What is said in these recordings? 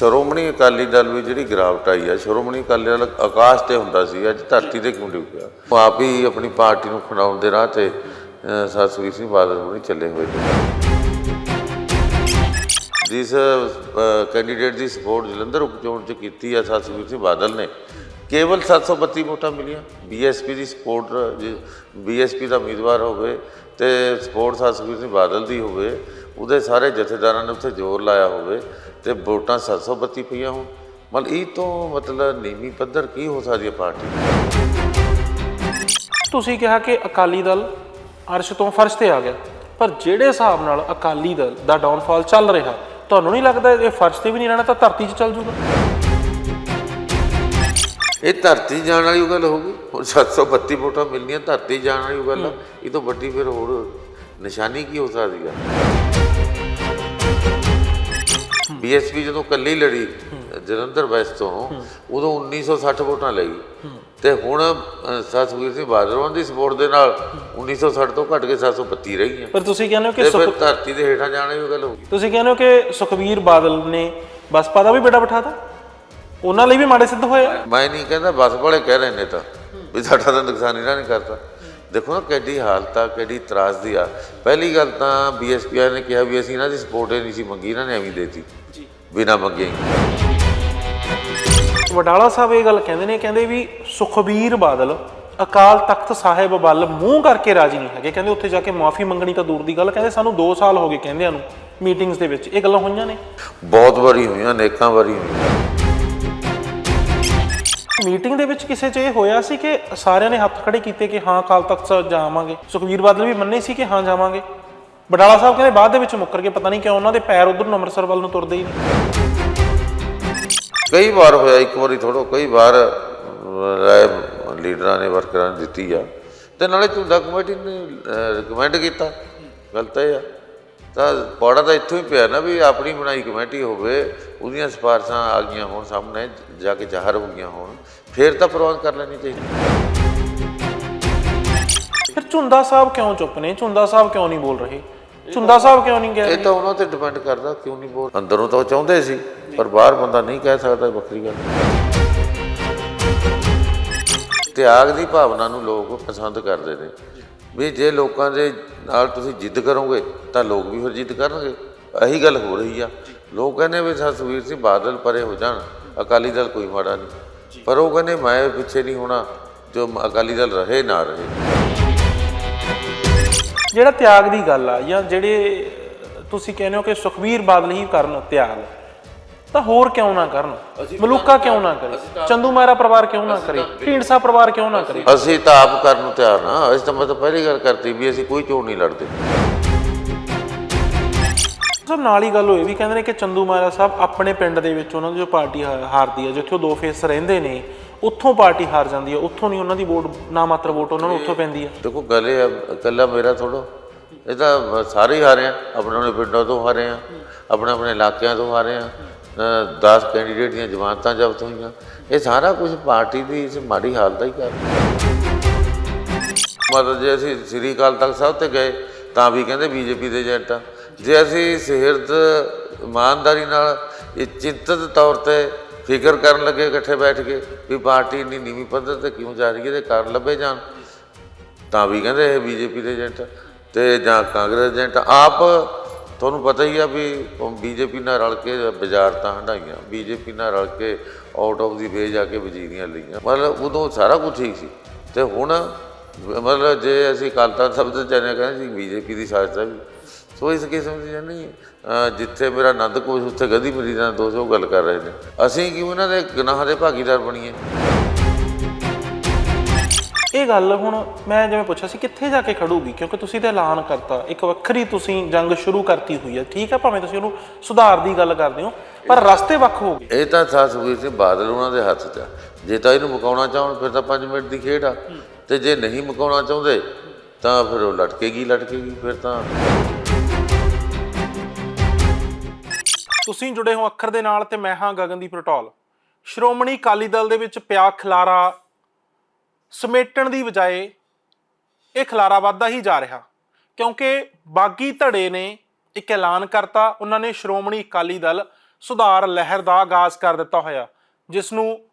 ਸ਼੍ਰੋਮਣੀ ਅਕਾਲੀ ਦਲ ਵੀ ਜਿਹੜੀ ਗਿਰਾਵਟ ਆਈ ਆ ਸ਼੍ਰੋਮਣੀ ਅਕਾਲੀ ਦਲ ਆਕਾਸ਼ ਤੇ ਹੁੰਦਾ ਸੀ ਅੱਜ ਧਰਤੀ ਤੇ ਕਿਉਂ ਡਿੱਗ ਉਹ ਆਪ ਹੀ ਆਪਣੀ ਪਾਰਟੀ ਨੂੰ ਖੜਾਉਣ ਦੇ ਰਾਹ ਤੇ ਅਹ, ਸਤਿਗੁਰੂ ਸਿੰਘ ਬਾਦਲ ਹੁਣੀ ਚੱਲੇ ਹੋਏ ਨੇ। ਜਿਸ ਕੈਂਡੀਡੇਟ ਦੀ ਸਪੋਰਟ ਜਲੰਧਰ ਉਪਚੋਣ ਚ ਕੀਤੀ ਆ ਸਤਿਗੁਰੂ ਸਿੰਘ ਬਾਦਲ ਨੇ ਕੇਵਲ 732 ਵੋਟਾਂ ਮਿਲੀਆਂ। ਬੀਐਸਪੀ ਦੀ ਸਪੋਰਟ ਬੀਐਸਪੀ ਦਾ ਉਮੀਦਵਾਰ ਹੋਵੇ ਤੇ ਸਪੋਰਟ ਸਤਿਗੁਰੂ ਸਿੰਘ ਬਾਦਲ ਦੀ ਹੋਵੇ ਉਹਦੇ ਸਾਰੇ ਜਥੇਦਾਰਾਂ ਨੇ ਉੱਥੇ ਜ਼ੋਰ ਲਾਇਆ ਹੋਵੇ। ਤੇ ਵੋਟਾਂ 732 ਪਈਆਂ ਹੋਣ। ਮਤਲਬ ਇਹ ਤੋਂ ਮਤਲਬ ਨੀਵੀਂ ਪੱਧਰ ਕੀ ਹੋ ਸਕਦੀ ਹੈ ਪਾਰਟੀ? ਤੁਸੀਂ ਕਿਹਾ ਕਿ ਅਕਾਲੀ ਦਲ ਅਰਸ਼ ਤੋਂ ਫਰਸ਼ ਤੇ ਆ ਗਿਆ ਪਰ ਜਿਹੜੇ ਹਿਸਾਬ ਨਾਲ ਅਕਾਲੀ ਦਲ ਦਾ ਡਾਊਨਫਾਲ ਚੱਲ ਰਿਹਾ ਤੁਹਾਨੂੰ ਨਹੀਂ ਲੱਗਦਾ ਇਹ ਫਰਸ਼ ਤੇ ਵੀ ਨਹੀਂ ਰਹਿਣਾ ਤਾਂ ਧਰਤੀ 'ਚ ਚੱਲ ਜੂਗਾ ਇਹ ਧਰਤੀ ਜਾਣ ਵਾਲੀ ਗੱਲ ਹੋਊਗੀ। ਹੁਣ 732 ਵੋਟਾਂ ਮਿਲਣੀਆਂ ਧਰਤੀ ਜਾਣ ਵਾਲੀ ਗੱਲ ਇਹ ਤੋਂ ਵੱਡੀ ਫਿਰ ਹੋਰ ਨਿਸ਼ਾਨੀ ਕੀ ਹੋ ਸਕਦੀ ਆ? ਬੀਐਸਪੀ ਜਦੋਂ ਕੱਲੀ ਲੜੀ ਜਲੰਧਰ ਵੈਸਟ ਤੋਂ ਉਦੋਂ 1960 ਵੋਟਾਂ ਲਈ। ਤੇ ਹੁਣ ਅ, ਸਤਿਗੁਰੂ ਸਿੰਘ ਬਾਦਲਵਾਂ ਦੀ ਸਪੋਰਟ ਦੇ ਨਾਲ 1960 ਤੋਂ ਘਟ ਕੇ 732 ਰਹਿ ਗਈਆਂ ਪਰ ਤੁਸੀਂ ਕਹਿੰਦੇ ਹੋ ਕਿ ਫਿਰ ਧਰਤੀ ਦੇ ਹੇਠਾਂ ਜਾਣ ਵਾਲੀ ਗੱਲ ਹੋਊਗੀ ਤੁਸੀਂ ਕਹਿੰਦੇ ਹੋ ਕਿ ਸੁਖਬੀਰ ਬਾਦਲ ਨੇ ਬਸਪਾ ਦਾ ਵੀ ਬੇੜਾ ਬਿਠਾਤਾ? ਉਹਨਾਂ ਲਈ ਵੀ ਮਾੜੇ ਸਿੱਧ ਹੋਏ ਆ। ਮੈਂ ਨਹੀਂ ਕਹਿੰਦਾ ਬਸ ਵਾਲੇ ਕਹਿ ਰਹੇ ਨੇ ਤਾਂ ਵੀ ਸਾਡਾ ਤਾਂ ਨੁਕਸਾਨ ਇਹਨਾਂ ਨੇ ਕਰਤਾ। ਦੇਖੋ ਨਾ ਕਿੱਡੀ ਹਾਲਤ ਆ ਕਿੱਡੀ ਤਰਾਸਦੀ ਆ। ਪਹਿਲੀ ਗੱਲ ਤਾਂ ਬੀਐਸਪੀ ਨੇ ਕਿਹਾ ਵੀ ਅਸੀਂ ਇਹਨਾਂ ਦੀ ਸਪੋਰਟ ਹੀ ਨਹੀਂ ਸੀ ਮੰਗੀ ਇਹਨਾਂ ਨੇ ਐਵੇਂ ਦੇਤੀ। ਬਿਨਾ ਮੰਗੇ। ਵਡਾਲਾ ਸਾਹਿਬ ਇਹ ਗੱਲ ਕਹਿੰਦੇ ਨੇ ਕਹਿੰਦੇ ਵੀ ਸੁਖਬੀਰ ਬਾਦਲ ਅਕਾਲ ਤਖਤ ਸਾਹਿਬ ਵੱਲ ਮੂੰਹ ਕਰਕੇ ਰਾਜੀ ਨਹੀਂ ਹੈਗੇ। ਕਹਿੰਦੇ ਉੱਥੇ ਜਾ ਕੇ ਮਾਫੀ ਮੰਗਣੀ ਤਾਂ ਦੂਰ ਦੀ ਗੱਲ। ਕਹਿੰਦੇ ਸਾਨੂੰ 2 ਸਾਲ ਹੋ ਗਏ ਕਹਿੰਦਿਆਂ ਨੂੰ ਮੀਟਿੰਗਸ ਦੇ ਵਿੱਚ। ਇਹ ਗੱਲਾਂ ਹੋਈਆਂ ਨੇ। ਬਹੁਤ ਵਾਰੀ ਹੋਈਆਂ ਅਨੇਕਾਂ ਵਾਰੀ ਹੋਈਆਂ ਮੀਟਿੰਗ ਦੇ ਵਿੱਚ ਕਿਸੇ 'ਚ ਇਹ ਹੋਇਆ ਸੀ ਕਿ ਸਾਰਿਆਂ ਨੇ ਹੱਥ ਖੜੇ ਕੀਤੇ ਕਿ ਹਾਂ ਅਕਾਲ ਤਖਤ ਸਾਹਿਬ ਜਾਵਾਂਗੇ। ਸੁਖਬੀਰ ਬਾਦਲ ਵੀ ਮੰਨੇ ਸੀ ਕਿ ਹਾਂ ਜਾਵਾਂਗੇ। ਵਡਾਲਾ ਸਾਹਿਬ ਕਹਿੰਦੇ ਬਾਅਦ ਦੇ ਵਿੱਚ ਮੁੱਕਰ ਕੇ ਪਤਾ ਨਹੀਂ ਕਿਉਂ ਉਹਨਾਂ ਦੇ ਪੈਰ ਉਧਰ ਨੂੰ ਅੰਮ੍ਰਿਤਸਰ ਵੱਲ ਨੂੰ ਤੁਰਦੇ ਹੀ ਨਹੀਂ ਕਈ ਵਾਰ ਹੋਇਆ ਇੱਕ ਵਾਰੀ ਥੋੜੋ ਕਈ ਵਾਰ ਰਾਏ ਲੀਡਰਾਂ ਨੇ ਵਰਕਰਾਂ ਨੇ ਦਿੱਤੀ ਆ। ਤੇ ਨਾਲੇ ਝੁੰਡਾ ਕਮੇਟੀ ਨੇ ਰਿਕਮੈਂਡ ਕੀਤਾ। ਗੱਲ ਤਾਂ ਇਹ ਆ। ਤਾਂ ਪੌੜਾ ਤਾਂ ਇੱਥੋਂ ਹੀ ਪਿਆ ਨਾ ਵੀ ਆਪਣੀ ਬਣਾਈ ਕਮੇਟੀ ਹੋਵੇ ਉਹਦੀਆਂ ਸਿਫਾਰਸ਼ਾਂ ਆ ਗਈਆਂ ਹੋਣ ਸਾਹਮਣੇ ਜਾ ਕੇ ਜ਼ਾਹਰ ਹੋ ਗਈਆਂ ਹੋਣ ਫਿਰ ਤਾਂ ਪ੍ਰਬੰਧ ਕਰ ਲੈਣੀ ਚਾਹੀਦੀ। ਫਿਰ ਝੁੰਦਾ ਸਾਹਿਬ ਕਿਉਂ ਚੁੱਪ ਨੇ? ਝੁੰਦਾ ਸਾਹਿਬ ਕਿਉਂ ਨਹੀਂ ਬੋਲ ਰਹੇ? ਝੁੰਦਾ ਸਾਹਿਬ ਕਿਉਂ ਨਹੀਂ ਕਹਿ ਇਹ ਤਾਂ ਉਹਨਾਂ ਤੇ ਡਿਪੈਂਡ ਕਰਦਾ, ਕਿਉਂ ਨਹੀਂ ਬੋਲ ਅੰਦਰੋਂ ਤਾਂ ਉਹ ਚਾਹੁੰਦੇ ਸੀ, ਪਰ ਬਾਹਰ ਬੰਦਾ ਨਹੀਂ ਕਹਿ ਸਕਦਾ ਵੱਖਰੀ ਗੱਲ। ਤਿਆਗ ਦੀ ਭਾਵਨਾ ਨੂੰ ਲੋਕ ਪਸੰਦ ਕਰਦੇ ਨੇ। ਵੀ ਜੇ ਲੋਕਾਂ ਦੇ ਨਾਲ ਤੁਸੀਂ ਜਿੱਦ ਕਰੋਗੇ, ਤਾਂ ਲੋਕ ਵੀ ਫਿਰ ਜਿੱਦ ਕਰਨਗੇ। ਇਹੀ ਗੱਲ ਹੋ ਰਹੀ ਆ। ਲੋਕ ਕਹਿੰਦੇ ਵੀ ਸਤਵੀਰ ਸਿੰਘ ਬਾਦਲ ਪਰੇ ਹੋ ਜਾਣ, ਅਕਾਲੀ ਦਲ ਕੋਈ ਮਾੜਾ ਨਹੀਂ। ਪਰ ਉਹ ਕਹਿੰਦੇ, ਮੈਂ ਪਿੱਛੇ ਨਹੀਂ ਹੋਣਾ, ਜੋ ਅਕਾਲੀ ਦਲ ਰਹੇ, ਨਾ ਰਹੇ। ਜਿਹੜਾ ਤਿਆਗ ਦੀ ਗੱਲ ਆ ਜਾਂ ਜਿਹੜੇ ਤੁਸੀਂ ਕਹਿੰਦੇ ਹੋ ਕਿ ਸੁਖਬੀਰ ਬਾਦਲ ਹੀ ਕਰਨ ਤਿਆਗ ਤਾਂ ਹੋਰ ਕਿਉਂ ਨਾ ਕਰਨ? ਮਲੂਕਾ ਕਿਉਂ ਨਾ ਕਰੇ? ਚੰਦੂ ਮਾਰਾ ਪਰਿਵਾਰ ਕਿਉਂ ਨਾ ਕਰੇ? ਢੀਂਡਸਾ ਪਰਿਵਾਰ ਕਿਉਂ ਨਾ ਕਰੇ? ਅਸੀਂ ਤਾਂ ਆਪ ਕਰਨ ਨੂੰ ਤਿਆਰ ਨਾ ਅਸੀਂ ਤਾਂ ਮੈਂ ਤਾਂ ਪਹਿਲੀ ਗੱਲ ਕਰਤੀ ਵੀ ਅਸੀਂ ਕੋਈ ਚੋਣ ਨਹੀਂ ਲੜਦੇ। ਸਭ ਨਾਲ ਹੀ ਗੱਲ ਹੋਈ ਵੀ ਕਹਿੰਦੇ ਨੇ ਕਿ ਚੰਦੂ ਮਾਰਾ ਸਾਹਿਬ ਆਪਣੇ ਪਿੰਡ ਦੇ ਵਿੱਚ ਉਹਨਾਂ ਦੀ ਜੋ ਪਾਰਟੀ ਹਾਰਦੀ ਹੈ ਜਿੱਥੇ ਉਹ ਦੋ ਫੇਸ ਰਹਿੰਦੇ ਨੇ ਉੱਥੋਂ ਪਾਰਟੀ ਹਾਰ ਜਾਂਦੀ ਹੈ, ਉੱਥੋਂ ਨਹੀਂ ਉਹਨਾਂ ਦੀ ਵੋਟ, ਨਾ ਮਾਤਰ ਵੋਟ ਉਹਨਾਂ ਨੂੰ ਉੱਥੋਂ ਪੈਂਦੀ ਹੈ। ਦੇਖੋ, ਗੱਲ ਇਹ ਆ, ਇਕੱਲਾ ਮੇਰਾ ਥੋੜੋ ਇਹ ਤਾਂ ਸਾਰੇ ਹੀ ਹਾਰੇ ਆ, ਆਪਣੇ ਆਪਣੇ ਪਿੰਡਾਂ ਤੋਂ ਹਾਰੇ ਆ, ਆਪਣੇ ਆਪਣੇ ਇਲਾਕਿਆਂ ਤੋਂ ਹਾਰੇ ਆ 10 ਕੈਂਡੀਡੇਟ ਦੀਆਂ ਜਮਾਨਤਾਂ ਜ਼ਬਤ ਹੋਈਆਂ। ਇਹ ਸਾਰਾ ਕੁਝ ਪਾਰਟੀ ਦੀ ਇਸ ਮਾੜੀ ਹਾਲਤ ਦਾ ਹੀ ਕਾਰਨ ਮਤਲਬ ਜੇ ਅਸੀਂ ਸ੍ਰੀ ਅਕਾਲ ਤਖਤ ਸਾਹਿਬ ਤੇ ਗਏ, ਤਾਂ ਵੀ ਕਹਿੰਦੇ ਬੀਜੇਪੀ ਦੇ ਏਜੰਟ ਆ। ਜੇ ਅਸੀਂ ਸਿਹਰਤ ਇਮਾਨਦਾਰੀ ਨਾਲ ਇਹ ਚਿੰਤਤ ਤੌਰ ਤੇ ਫਿਕਰ ਕਰਨ ਲੱਗੇ ਇਕੱਠੇ ਬੈਠ ਕੇ ਵੀ ਪਾਰਟੀ ਇੰਨੀ ਨੀਵੀਂ ਪੱਧਰ ਤੇ ਕਿਉਂ ਜਾ ਰਹੀ ਹੈ, ਇਹਦੇ ਕਾਰਨ ਲੱਭੇ ਜਾਣ। ਤਾਂ ਵੀ ਕਹਿੰਦੇ ਇਹ ਬੀਜੇਪੀ ਦੇ ਏਜੰਟ ਤੇ ਜਾਂ ਕਾਂਗਰਸ ਏਜੰਟ। ਆਪ ਤੁਹਾਨੂੰ ਪਤਾ ਹੀ ਆ ਵੀ ਬੀਜੇਪੀ ਨਾਲ ਰਲ ਕੇ ਵਜ਼ਾਰਤਾਂ ਹੰਡਾਈਆਂ ਬੀਜੇਪੀ ਨਾਲ ਰਲ ਕੇ ਆਊਟ ਆਫ ਦੀ ਵੇ ਜਾ ਕੇ ਵਜ਼ੀਰੀਆਂ ਲਈਆਂ। ਮਤਲਬ ਉਦੋਂ ਸਾਰਾ ਕੁਝ ਠੀਕ ਸੀ। ਤੇ ਹੁਣ ਮਤਲਬ ਜੇ ਅਸੀਂ ਕਾਲਤਾ ਸ਼ਬਦ ਚਾਹਨੇ ਕਹਿੰਦੇ ਸੀ ਬੀਜੇਪੀ ਦੀ ਸਾਜ਼ਿਸ਼ ਹੈ ਵੀ ਸੋ ਇਸ ਕਿਸਮ ਦੀ ਨਹੀਂ ਜਿੱਥੇ ਮੇਰਾ ਆਨੰਦ ਕੋਸ਼ ਉੱਥੇ ਗਦੀ ਮੇਰੀ ਨਾਲ ਦੋਸਤੋ ਗੱਲ ਕਰ ਰਹੇ ਨੇ। ਅਸੀਂ ਕਿਉਂ ਇਹਨਾਂ ਦੇ ਗੁਨਾਹਾਂ ਦੇ ਭਾਗੀਦਾਰ ਬਣੀਏ? ਇਹ ਗੱਲ ਹੁਣ ਮੈਂ ਜਿਵੇਂ ਪੁੱਛਿਆ ਸੀ ਕਿੱਥੇ ਜਾ ਕੇ ਖੜੂਗੀ? ਕਿਉਂਕਿ ਤੁਸੀਂ ਤਾਂ ਐਲਾਨ ਕਰਤਾ। ਇੱਕ ਵੱਖਰੀ ਤੁਸੀਂ ਜੰਗ ਸ਼ੁਰੂ ਕਰਤੀ ਹੋਈ ਹੈ ਠੀਕ ਹੈ ਭਾਵੇਂ ਤੁਸੀਂ ਉਹਨੂੰ ਸੁਧਾਰ ਦੀ ਗੱਲ ਕਰਦੇ ਹੋ ਪਰ ਰਸਤੇ ਵੱਖ ਹੋ ਗਏ। ਇਹ ਤਾਂ ਸਾ ਸੁਖਬੀਰ ਸਿੰਘ ਬਾਦਲ ਉਹਨਾਂ ਦੇ ਹੱਥ 'ਚ ਆ। ਜੇ ਤਾਂ ਇਹਨੂੰ ਮੁਕਾਉਣਾ ਚਾਹਣ ਫਿਰ ਤਾਂ 5 ਮਿੰਟ ਦੀ ਖੇਡ ਆ। ਤੇ ਜੇ ਨਹੀਂ ਮੁਕਾਉਣਾ ਚਾਹੁੰਦੇ ਤਾਂ ਫਿਰ ਉਹ ਲਟਕੇਗੀ ਲਟਕੇਗੀ ਫਿਰ ਤਾਂ ਤੁਸੀਂ ਜੁੜੇ ਹੋ ਅੱਖਰ ਦੇ ਨਾਲ ਤੇ ਮੈਂ ਹਾਂ ਗਗਨਦੀਪ ਰਟੌਲ। ਸ਼੍ਰੋਮਣੀ ਅਕਾਲੀ ਦਲ ਦੇ ਵਿੱਚ ਪਿਆ ਖਲਾਰਾ ਸਮੇਟਣ ਦੀ ਬਜਾਏ ਇਹ ਖਲਾਰਾ ਵੱਧਦਾ ਹੀ ਜਾ ਰਿਹਾ। ਕਿਉਂਕਿ ਬਾਗੀ ਧੜੇ ਨੇ ਇੱਕ ਐਲਾਨ ਕਰਤਾ, ਉਹਨਾਂ ਨੇ ਸ਼੍ਰੋਮਣੀ ਅਕਾਲੀ ਦਲ ਸੁਧਾਰ ਲਹਿਰ ਦਾ ਆਗਾਜ਼ ਕਰ ਦਿੱਤਾ ਹੋਇਆ, ਜਿਸ ਨੂੰ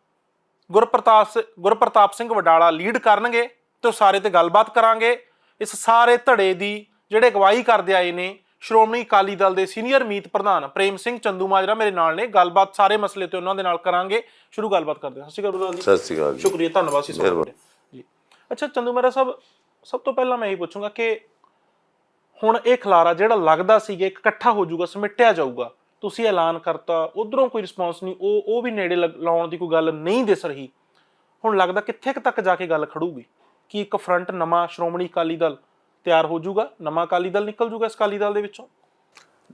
ਗੁਰਪ੍ਰਤਾਪ ਸਿ- ਗੁਰਪ੍ਰਤਾਪ ਸਿੰਘ ਵਡਾਲਾ ਲੀਡ ਕਰਨਗੇ ਤੇ ਉਹ ਸਾਰੇ ਤੇ ਗੱਲਬਾਤ ਕਰਾਂਗੇ। ਇਸ ਸਾਰੇ ਧੜੇ ਦੀ ਜਿਹੜੇ ਅਗਵਾਈ ਕਰਦੇ ਆਏ ਨੇ ਸ਼੍ਰੋਮਣੀ ਅਕਾਲੀ ਦਲ ਦੇ ਸੀਨੀਅਰ ਮੀਤ ਪ੍ਰਧਾਨ ਪ੍ਰੇਮ ਸਿੰਘ ਚੰਦੂ ਮਾਜਰਾ ਮੇਰੇ ਨਾਲ ਨੇ। ਗੱਲਬਾਤ ਸਾਰੇ ਮਸਲੇ ਤੇ ਉਹਨਾਂ ਦੇ ਨਾਲ ਕਰਾਂਗੇ। ਸ਼ੁਰੂ ਗੱਲਬਾਤ ਕਰਦੇ ਹਾਂ। ਸਤਿ ਸ਼੍ਰੀ ਅਕਾਲ ਜੀ। ਸਤਿ ਸ਼੍ਰੀ ਅਕਾਲ ਜੀ। ਸ਼ੁਕਰੀਆ ਧੰਨਵਾਦ ਸੀ ਸਭ ਦਾ। ਜੀ। ਅੱਛਾ ਚੰਦੂ ਮੇਰਾ ਸਾਹਿਬ ਸਭ ਤੋਂ ਪਹਿਲਾਂ ਮੈਂ ਇਹ ਪੁੱਛੂੰਗਾ ਕਿ ਹੁਣ ਇਹ ਖਲਾਰਾ ਜਿਹੜਾ ਲੱਗਦਾ ਸੀ ਕਿ ਇੱਕ ਇਕੱਠਾ ਹੋ ਜਾਊਗਾ ਸਮਿਟਿਆ ਜਾਊਗਾ ਤੁਸੀਂ ਐਲਾਨ ਕਰਤਾ ਉਧਰੋਂ ਕੋਈ ਰਿਸਪੌਂਸ ਨਹੀਂ ਉਹ ਉਹ ਵੀ ਨੇੜੇ ਲਾਉਣ ਦੀ ਕੋਈ ਗੱਲ ਨਹੀਂ ਦਿਸ ਰਹੀ। ਹੁਣ ਲੱਗਦਾ ਕਿੱਥੇ ਤੱਕ ਜਾ ਕੇ ਗੱਲ ਖੜੂਗੀ? ਕਿ ਇੱਕ ਫਰੰਟ ਨਵਾਂ ਸ਼੍ਰੋਮਣੀ ਅਕਾਲੀ ਦਲ ਤਿਆਰ ਹੋ ਜਾਊਗਾ ਨਵਾਂ ਅਕਾਲੀ ਦਲ ਨਿਕਲ ਜਾਊਗਾ ਇਸ ਅਕਾਲੀ ਦਲ ਦੇ ਵਿੱਚੋਂ?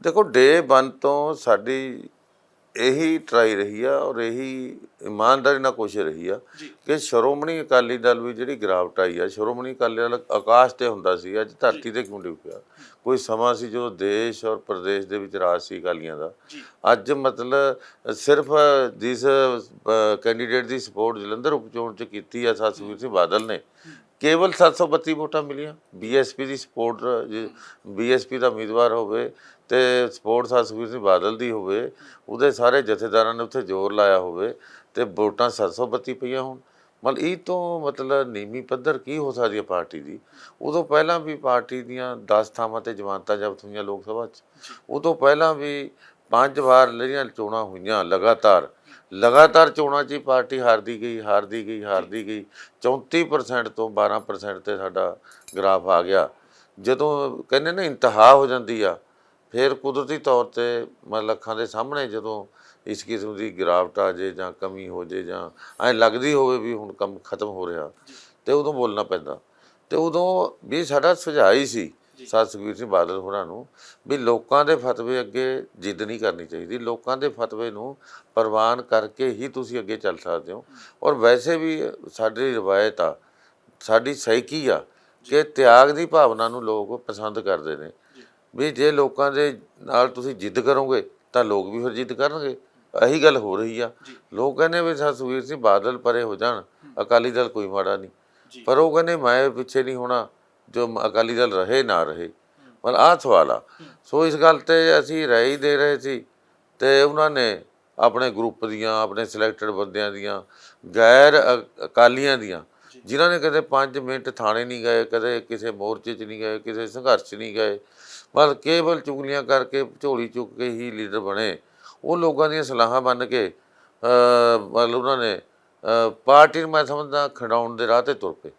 ਦੇਖੋ ਡੇ 1 ਤੋਂ ਸਾਡੀ ਇਹੀ ਟਰਾਈ ਰਹੀ ਆ ਔਰ ਇਹੀ ਇਮਾਨਦਾਰੀ ਨਾਲ ਕੋਸ਼ਿਸ਼ ਰਹੀ ਆ ਕਿ ਸ਼੍ਰੋਮਣੀ ਅਕਾਲੀ ਦਲ ਵੀ ਜਿਹੜੀ ਗਿਰਾਵਟ ਆਈ ਆ ਸ਼੍ਰੋਮਣੀ ਅਕਾਲੀ ਦਲ ਆਕਾਸ਼ ਤੇ ਹੁੰਦਾ ਸੀ ਅੱਜ ਧਰਤੀ ਤੇ ਕਿਉਂ ਡਿੱਗ ਪਿਆ? ਕੋਈ ਸਮਾਂ ਸੀ ਜਦੋਂ ਦੇਸ਼ ਔਰ ਪ੍ਰਦੇਸ਼ ਦੇ ਵਿੱਚ ਰਾਜ ਸੀ ਅਕਾਲੀਆਂ ਦਾ। ਅੱਜ ਮਤਲਬ ਸਿਰਫ ਜਿਸ ਕੈਂਡੀਡੇਟ ਦੀ ਸਪੋਰਟ ਜਲੰਧਰ ਉਪਚੋਣ ਚ ਕੀਤੀ ਆ ਸਤਿਵੀਰ ਸਿੰਘ ਬਾਦਲ ਨੇ ਕੇਵਲ 732 ਵੋਟਾਂ ਮਿਲੀਆਂ। ਬੀਐਸਪੀ ਦੀ ਸਪੋਰਟ ਬੀਐਸਪੀ ਦਾ ਉਮੀਦਵਾਰ ਹੋਵੇ ਤੇ ਸਪੋਰਟ ਸਤਿਵੀਰ ਸਿੰਘ ਬਾਦਲ ਦੀ ਹੋਵੇ, ਉਹਦੇ ਸਾਰੇ ਜਥੇਦਾਰਾਂ ਨੇ ਉੱਥੇ ਜ਼ੋਰ ਲਾਇਆ ਹੋਵੇ ਤੇ ਵੋਟਾਂ 732 ਪਈਆਂ ਹੋਣ। ਮਤਲਬ ਇਹ ਤੋਂ ਮਤਲਬ ਨੀਵੀਂ ਪੱਧਰ ਕੀ ਹੋ ਸਕਦੀ ਹੈ ਪਾਰਟੀ ਦੀ? ਉਦੋਂ ਪਹਿਲਾਂ ਵੀ ਪਾਰਟੀ ਦੀਆਂ 10 ਥਾਵਾਂ ਤੇ ਜਮਾਨਤਾਂ ਜ਼ਬਤ ਹੋਈਆਂ ਲੋਕ ਸਭਾ 'ਚ। ਉਦੋਂ ਪਹਿਲਾਂ ਵੀ ਪੰਜ ਵਾਰ ਜਿਹੜੀਆਂ ਚੋਣਾਂ ਹੋਈਆਂ ਲਗਾਤਾਰ। ਲਗਾਤਾਰ ਚੋਣਾਂ 'ਚ ਹੀ ਪਾਰਟੀ ਹਾਰਦੀ ਗਈ ਹਾਰਦੀ ਗਈ ਹਾਰਦੀ ਗਈ। 34% ਤੋਂ 12% ਤੇ ਸਾਡਾ ਗ੍ਰਾਫ ਆ ਗਿਆ। ਜਦੋਂ ਕਹਿੰਦੇ ਨਾ ਇੰਤਹਾ ਹੋ ਜਾਂਦੀ ਆ ਫਿਰ ਕੁਦਰਤੀ ਤੌਰ ਤੇ ਮਤਲਬ ਅੱਖਾਂ ਦੇ ਸਾਹਮਣੇ ਜਦੋਂ ਇਸ ਕਿਸਮ ਦੀ ਗਿਰਾਵਟ ਆ ਜੇ ਜਾਂ ਕਮੀ ਹੋ ਜੇ ਜਾਂ ਐ ਲੱਗਦੀ ਹੋਵੇ ਵੀ ਹੁਣ ਕੰਮ ਖਤਮ ਹੋ ਰਿਹਾ ਤੇ ਉਦੋਂ ਬੋਲਣਾ ਪੈਂਦਾ। ਤੇ ਉਦੋਂ ਵੀ ਸਾਡਾ ਸੁਝਾਅ ਹੀ ਸੀ ਸਤ ਸੁਖਬੀਰ ਸਿੰਘ ਬਾਦਲ ਹੋਰਾਂ ਨੂੰ। ਵੀ ਲੋਕਾਂ ਦੇ ਫਤਵੇ ਅੱਗੇ ਜਿੱਦ ਨਹੀਂ ਕਰਨੀ ਚਾਹੀਦੀ। ਲੋਕਾਂ ਦੇ ਫਤਵੇ ਨੂੰ ਪ੍ਰਵਾਨ ਕਰਕੇ ਹੀ ਤੁਸੀਂ ਅੱਗੇ ਚੱਲ ਸਕਦੇ ਹੋ। ਔਰ ਵੈਸੇ ਵੀ ਸਾਡੀ ਰਵਾਇਤ ਆ ਸਾਡੀ ਸਹਿਕੀ ਆ ਕਿ ਤਿਆਗ ਦੀ ਭਾਵਨਾ ਨੂੰ ਲੋਕ ਪਸੰਦ ਕਰਦੇ ਨੇ। ਵੀ ਜੇ ਲੋਕਾਂ ਦੇ ਨਾਲ ਤੁਸੀਂ ਜਿੱਦ ਕਰੋਗੇ ਤਾਂ ਲੋਕ ਵੀ ਫਿਰ ਜਿੱਦ ਕਰਨਗੇ। ਇਹੀ ਗੱਲ ਹੋ ਰਹੀ ਆ। ਲੋਕ ਕਹਿੰਦੇ ਵੀ ਸੁਖਬੀਰ ਸਿੰਘ ਬਾਦਲ ਪਰੇ ਹੋ ਜਾਣ। ਅਕਾਲੀ ਦਲ ਕੋਈ ਮਾੜਾ ਨਹੀਂ। ਪਰ ਉਹ ਕਹਿੰਦੇ ਮੈਂ ਪਿੱਛੇ ਨਹੀਂ ਹੋਣਾ। ਜੋ ਅਕਾਲੀ ਦਲ ਰਹੇ, ਨਾ ਰਹੇ। ਮਤਲਬ ਆਹ ਸਵਾਲ ਆ। ਸੋ ਇਸ ਗੱਲ ਤੇ ਅਸੀਂ ਰਹਿ ਹੀ ਦੇ ਰਹੇ ਸੀ ਤੇ ਉਹਨਾਂ ਨੇ ਆਪਣੇ ਗਰੁੱਪ ਦੀਆਂ, ਆਪਣੇ ਸਿਲੈਕਟਡ ਬੰਦਿਆਂ ਦੀਆਂ, ਗੈਰ ਅ- ਅਕਾਲੀਆਂ ਦੀਆਂ, ਜਿਨ੍ਹਾਂ ਨੇ ਕਦੇ 5 ਮਿੰਟ ਥਾਣੇ ਨਹੀਂ ਗਏ, ਕਦੇ ਕਿਸੇ ਮੋਰਚੇ 'ਚ ਨਹੀਂ ਗਏ, ਕਿਸੇ ਸੰਘਰਸ਼ 'ਚ ਨਹੀਂ ਗਏ, ਬਸ ਕੇਵਲ ਚੁਗਲੀਆਂ ਕਰਕੇ ਝੋਲੀ ਚੁੱਕ ਕੇ ਹੀ ਲੀਡਰ ਬਣੇ। ਉਹ ਲੋਕਾਂ ਦੀਆਂ ਸਲਾਹਾਂ ਮੰਨ ਕੇ ਮਤਲਬ ਉਹਨਾਂ ਨੇ ਪਾਰਟੀ ਨੂੰ ਮੈਂ ਸਮਝਦਾ ਖੰਡਾਉਣ ਦੇ ਰਾਹ ਤੇ ਤੁਰ ਪਏ।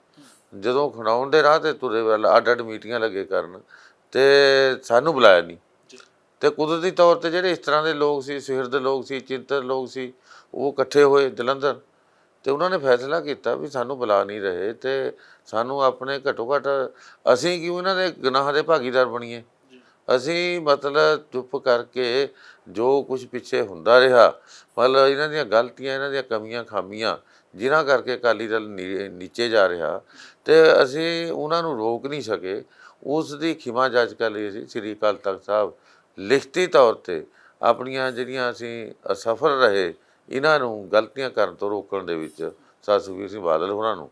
ਜਦੋਂ ਖੰਡਾਉਣ ਦੇ ਰਾਹ ਤੇ ਤੁਰੇ ਵੱਲ ਅੱਡ ਅੱਡ ਮੀਟਿੰਗਾਂ ਲੱਗੇ ਕਰਨ ਤੇ ਸਾਨੂੰ ਬੁਲਾਇਆ ਨਹੀਂ। ਤੇ ਕੁਦਰਤੀ ਤੌਰ ਤੇ ਜਿਹੜੇ ਇਸ ਤਰ੍ਹਾਂ ਦੇ ਲੋਕ ਸੀ ਸਿਰ ਦੇ ਲੋਕ ਸੀ ਚਿੰਤਤ ਲੋਕ ਸੀ ਉਹ ਇਕੱਠੇ ਹੋਏ ਜਲੰਧਰ ਤੇ ਉਹਨਾਂ ਨੇ ਫੈਸਲਾ ਕੀਤਾ ਵੀ ਸਾਨੂੰ ਬੁਲਾ ਨਹੀਂ ਰਹੇ ਤੇ ਸਾਨੂੰ ਆਪਣੇ ਘੱਟੋ ਘੱਟ ਅਸੀਂ ਕਿਉਂ ਇਹਨਾਂ ਦੇ ਗੁਨਾਹਾਂ ਦੇ ਭਾਗੀਦਾਰ ਬਣੀਏ? ਅਸੀਂ ਮਤਲਬ ਚੁੱਪ ਕਰਕੇ ਜੋ ਕੁਝ ਪਿੱਛੇ ਹੁੰਦਾ ਰਿਹਾ ਮਤਲਬ ਇਹਨਾਂ ਦੀਆਂ ਗਲਤੀਆਂ ਇਹਨਾਂ ਦੀਆਂ ਕਮੀਆਂ ਖਾਮੀਆਂ ਜਿਨ੍ਹਾਂ ਕਰਕੇ ਅਕਾਲੀ ਦਲ ਨੀਚੇ ਜਾ ਰਿਹਾ ਤੇ ਅਸੀਂ ਉਹਨਾਂ ਨੂੰ ਰੋਕ ਨਹੀਂ ਸਕੇ। ਉਸ ਦੀ ਖਿਮਾ ਜੱਜ ਕਰ ਲਈ ਅਸੀਂ ਸ੍ਰੀ ਅਕਾਲ ਤਖਤ ਸਾਹਿਬ। ਲਿਖਤੀ ਤੌਰ ਤੇ ਆਪਣੀਆਂ ਜਿਹੜੀਆਂ ਅਸੀਂ ਅਸਫਲ ਰਹੇ, ਇਹਨਾਂ ਨੂੰ ਗਲਤੀਆਂ ਕਰਨ ਤੋਂ ਰੋਕਣ ਦੇ ਵਿੱਚ ਸਰ ਸੁਖਬੀਰ ਸਿੰਘ ਬਾਦਲ ਹੋਰਾਂ ਨੂੰ।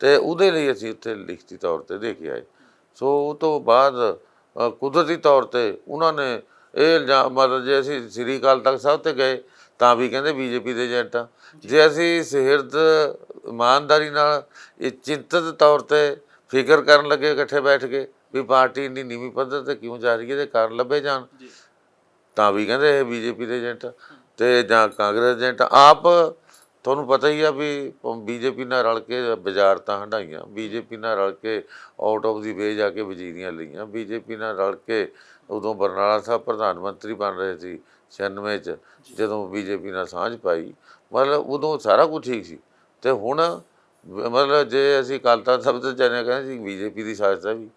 ਤੇ ਉਹਦੇ ਲਈ ਅਸੀਂ ਉੱਥੇ ਲਿਖਤੀ ਤੌਰ ਤੇ ਦੇ ਕੇ ਆਏ ਸੋ ਉਹ ਤੋਂ ਬਾਅਦ ਕੁਦਰਤੀ ਤੌਰ ਤੇ ਉਹਨਾਂ ਨੇ ਇਹ ਇਲਜ਼ਾਮ ਮਤਲਬ ਜੇ ਅਸੀਂ ਸ੍ਰੀ ਅਕਾਲ ਤਖਤ ਸਾਹਿਬ ਤੇ ਗਏ ਤਾਂ ਵੀ ਕਹਿੰਦੇ ਬੀਜੇਪੀ ਦੇ ਏਜੰਟ ਆ। ਜੇ ਅਸੀਂ ਸਿਰਦ ਇਮਾਨਦਾਰੀ ਨਾਲ ਇਹ ਚਿੰਤਤ ਤੌਰ ਤੇ ਫਿਕਰ ਕਰਨ ਲੱਗੇ ਇਕੱਠੇ ਬੈਠ ਕੇ ਵੀ ਪਾਰਟੀ ਇੰਨੀ ਨੀਵੀਂ ਪੱਧਰ ਤੇ ਕਿਉਂ ਜਾ ਰਹੀ ਹੈ ਇਹਦੇ ਕਾਰਨ ਲੱਭੇ ਜਾਣ ਤਾਂ ਵੀ ਕਹਿੰਦੇ ਇਹ ਬੀਜੇਪੀ ਦੇ ਏਜੰਟ ਤੇ ਜਾਂ ਕਾਂਗਰਸ ਏਜੰਟ। ਆਪ ਤੁਹਾਨੂੰ ਪਤਾ ਹੀ ਆ ਵੀ ਬੀਜੇਪੀ ਨਾਲ ਰਲ ਕੇ ਵਜ਼ਾਰਤਾਂ ਹੰਡਾਈਆਂ ਬੀਜੇਪੀ ਨਾਲ ਰਲ ਕੇ ਆਊਟ ਆਫ ਦੀ ਵੇ ਜਾ ਕੇ ਵਜ਼ੀਰੀਆਂ ਲਈਆਂ ਬੀਜੇਪੀ ਨਾਲ ਰਲ ਕੇ ਉਦੋਂ ਬਰਨਾਲਾ ਸਾਹਿਬ ਪ੍ਰਧਾਨ ਮੰਤਰੀ ਬਣ ਰਹੇ ਸੀ। 96 ਚ, ਜਦੋਂ ਬੀਜੇਪੀ ਨਾਲ ਸਾਂਝ ਪਾਈ, ਮਤਲਬ ਉਦੋਂ ਸਾਰਾ ਕੁਝ ਠੀਕ ਸੀ। ਤੇ ਹੁਣ ਮਤਲਬ ਜੇ ਅਸੀਂ ਅਕਾਲ ਤਖਤ ਸਾਹਿਬ ਤੇ ਜਾਣੇ ਕਹਿੰਦੇ ਸੀ ਬੀਜੇਪੀ ਦੀ ਸਾਜ਼ਿਸ਼ ਵੀ।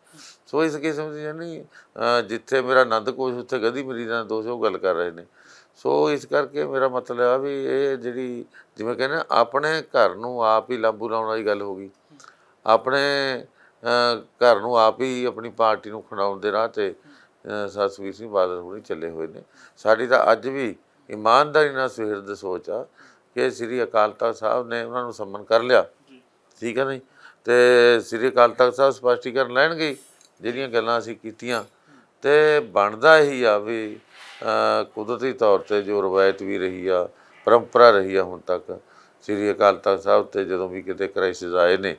ਸੋ ਇਸ ਕਿਸਮ ਦੀ ਜਾਨੀ ਅਹ, ਜਿੱਥੇ ਮੇਰਾ ਆਨੰਦ ਕੋਸ਼, ਉੱਥੇ ਗਦੀ ਮੇਰੀ ਨਾਲ ਦੋਸ਼ ਉਹ ਗੱਲ ਕਰ ਰਹੇ ਨੇ। ਸੋ ਇਸ ਕਰਕੇ ਮੇਰਾ ਮਤਲਬ ਆ ਵੀ ਇਹ ਜਿਹੜੀ, ਜਿਵੇਂ ਕਹਿੰਦੇ ਆਪਣੇ ਘਰ ਨੂੰ ਆਪ ਹੀ ਲਾਂਬੂ ਲਾਉਣ ਵਾਲੀ ਗੱਲ ਹੋ ਗਈ। ਆਪਣੇ ਘਰ ਨੂੰ ਆਪ ਹੀ ਆਪਣੀ ਪਾਰਟੀ ਨੂੰ ਖਣਾਉਣ ਦੇ ਰਾਹ ਤੇ ਅਹ, ਸਰ ਸੁਖਬੀਰ ਸਿੰਘ ਬਾਦਲ ਹੁਣੀ ਚੱਲੇ ਹੋਏ ਨੇ। ਸਾਡੀ ਤਾਂ ਅੱਜ ਵੀ ਇਮਾਨਦਾਰੀ ਨਾਲ ਸੁਹਿਰਦ ਸੋਚ ਆ ਕਿ ਸ੍ਰੀ ਅਕਾਲ ਤਖਤ ਸਾਹਿਬ ਨੇ ਉਹਨਾਂ ਨੂੰ ਸੰਮਨ ਕਰ ਲਿਆ। ਠੀਕ ਹੈ ਨਹੀਂ? ਤੇ ਸ੍ਰੀ ਅਕਾਲ ਤਖਤ ਸਾਹਿਬ ਸਪਸ਼ਟੀਕਰਨ ਲੈਣਗੇ ਜਿਹੜੀਆਂ ਗੱਲਾਂ ਅਸੀਂ ਕੀਤੀਆਂ। ਤੇ ਬਣਦਾ ਇਹੀ ਆ ਵੀ ਕੁਦਰਤੀ ਤੌਰ ਤੇ ਜੋ ਰਵਾਇਤ ਵੀ ਰਹੀ ਆ ਪਰੰਪਰਾ ਰਹੀ ਆ ਹੁਣ ਤੱਕ ਸ੍ਰੀ ਅਕਾਲ ਤਖਤ ਸਾਹਿਬ ਤੇ ਜਦੋਂ ਵੀ ਕਿਤੇ ਕ੍ਰਾਈਸਿਸ ਆਏ ਨੇ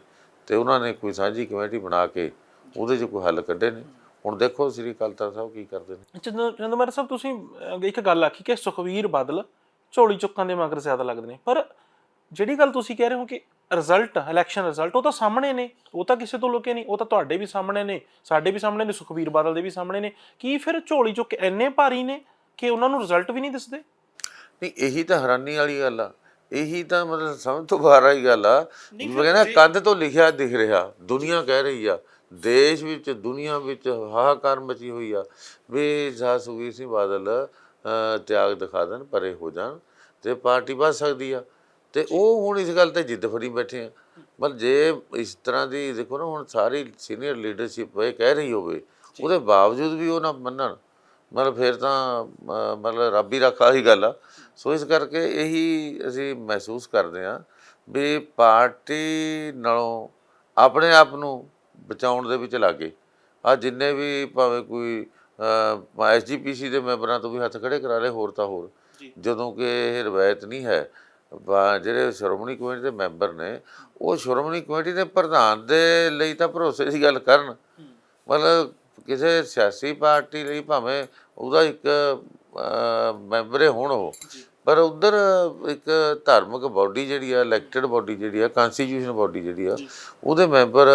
ਤੇ ਉਹਨਾਂ ਨੇ ਕੋਈ ਸਾਂਝੀ ਕਮੇਟੀ ਬਣਾ ਕੇ ਉਹਦੇ 'ਚ ਕੋਈ ਹੱਲ ਕੱਢੇ ਨੇ। ਹੁਣ ਦੇਖੋ ਸ੍ਰੀ ਅਕਾਲ ਤਖਤ ਸਾਹਿਬ ਕੀ ਕਰਦੇ ਨੇ। ਚੰਦ ਚੰਦਮਾਰਾ ਸਾਹਿਬ ਤੁਸੀਂ ਅਹ, ਇੱਕ ਗੱਲ ਆਖੀ ਕਿ ਸੁਖਵੀਰ ਬਾਦਲ ਝੋਲੀ ਚੁੱਕਾਂ ਦੇ ਮਗਰ ਜ਼ਿਆਦਾ ਲੱਗਦੇ ਨੇ। ਪਰ ਜਿਹੜੀ ਗੱਲ ਤੁਸੀਂ ਕਹਿ ਰਹੇ ਹੋ ਕਿ ਰਿਜ਼ਲਟ ਇਲੈਕਸ਼ਨ ਰਿਜ਼ਲਟ ਉਹ ਤਾਂ ਸਾਹਮਣੇ ਨੇ। ਉਹ ਤਾਂ ਕਿਸੇ ਤੋਂ ਲੁਕੇ ਨਹੀਂ। ਉਹ ਤਾਂ ਤੁਹਾਡੇ ਵੀ ਸਾਹਮਣੇ ਨੇ ਸਾਡੇ ਵੀ ਸਾਹਮਣੇ ਨੇ ਸੁਖਵੀਰ ਬਾਦਲ ਦੇ ਵੀ ਸਾਹਮਣੇ ਨੇ। ਕੀ ਫਿਰ ਝੋਲੀ ਚੁੱਕ ਇੰਨੇ ਭਾਰੀ ਨੇ ਕਿ ਉਹਨਾਂ ਨੂੰ ਰਿਜ਼ਲਟ ਵੀ ਨਹੀਂ ਦਿਸਦੇ? ਨਹੀਂ ਇਹੀ ਤਾਂ ਹੈਰਾਨੀ ਵਾਲੀ ਗੱਲ ਆ। ਇਹੀ ਤਾਂ ਮਤਲਬ ਸਮਝ ਤੋਂ ਬਾਹਰ ਆਈ ਗੱਲ ਆ। ਮੈਂ ਕਹਿੰਦਾ ਕੰਧ ਤੋਂ ਲਿਖਿਆ ਦਿਖ ਰਿਹਾ। ਦੁਨੀਆ ਕਹਿ ਰਹੀ ਆ। ਦੇਸ਼ ਵਿੱਚ ਦੁਨੀਆ ਵਿੱਚ ਹਾਹਾਕਾਰ ਮਚੀ ਹੋਈ ਆ। ਵੀ ਜਾ ਸੁਖਬੀਰ ਸਿੰਘ ਬਾਦਲ ਤਿਆਗ ਦਿਖਾ ਦੇਣ ਪਰੇ ਹੋ ਜਾਣ ਤੇ ਪਾਰਟੀ ਵੱਧ ਸਕਦੀ ਆ। ਤੇ ਉਹ ਹੁਣ ਇਸ ਗੱਲ ਤੇ ਜਿੱਦ ਫੜੀ ਬੈਠੇ ਆ। ਪਰ ਜੇ ਇਸ ਤਰ੍ਹਾਂ ਦੀ ਦੇਖੋ ਨਾ ਹੁਣ ਸਾਰੀ ਸੀਨੀਅਰ ਲੀਡਰਸ਼ਿਪ ਇਹ ਕਹਿ ਰਹੀ ਹੋਵੇ ਉਹਦੇ ਬਾਵਜੂਦ ਵੀ ਉਹ ਨਾ ਮੰਨਣ ਮਤਲਬ ਫਿਰ ਤਾਂ ਮਤਲਬ ਰੱਬ ਹੀ ਰੱਖਾ ਹੀ ਗੱਲ ਆ। ਸੋ ਇਸ ਕਰਕੇ ਇਹੀ ਅਸੀਂ ਮਹਿਸੂਸ ਕਰਦੇ ਹਾਂ ਵੀ ਪਾਰਟੀ ਨਾਲੋਂ ਆਪਣੇ ਆਪ ਨੂੰ ਬਚਾਉਣ ਦੇ ਵਿੱਚ ਲੱਗੇ ਆ ਜਿੰਨੇ ਵੀ ਭਾਵੇਂ ਕੋਈ ਐਸਜੀਪੀਸੀ ਦੇ ਮੈਂਬਰਾਂ ਤੋਂ ਵੀ ਹੱਥ ਖੜੇ ਕਰਾ ਲਏ ਹੋਰ ਤਾਂ ਹੋਰ। ਜਦੋਂ ਕਿ ਇਹ ਰਵਾਇਤ ਨਹੀਂ ਹੈ ਜਿਹੜੇ ਸ਼੍ਰੋਮਣੀ ਕਮੇਟੀ ਦੇ ਮੈਂਬਰ ਨੇ ਉਹ ਸ਼੍ਰੋਮਣੀ ਕਮੇਟੀ ਦੇ ਪ੍ਰਧਾਨ ਦੇ ਲਈ ਤਾਂ ਭਰੋਸੇ ਦੀ ਗੱਲ ਕਰਨ। ਮਤਲਬ ਕਿਸੇ ਸਿਆਸੀ ਪਾਰਟੀ ਲਈ ਭਾਵੇਂ ਉਹਦਾ ਇੱਕ ਮੈਂਬਰ ਹੋਣ ਉਹ। ਪਰ ਉਧਰ ਇੱਕ ਧਾਰਮਿਕ ਬਾਡੀ ਜਿਹੜੀ ਆ ਇਲੈਕਟਡ ਬਾਡੀ ਜਿਹੜੀ ਆ ਕਨਸਟੀਟਿਊਸ਼ਨ ਬਾਡੀ ਜਿਹੜੀ ਆ ਉਹਦੇ ਮੈਂਬਰ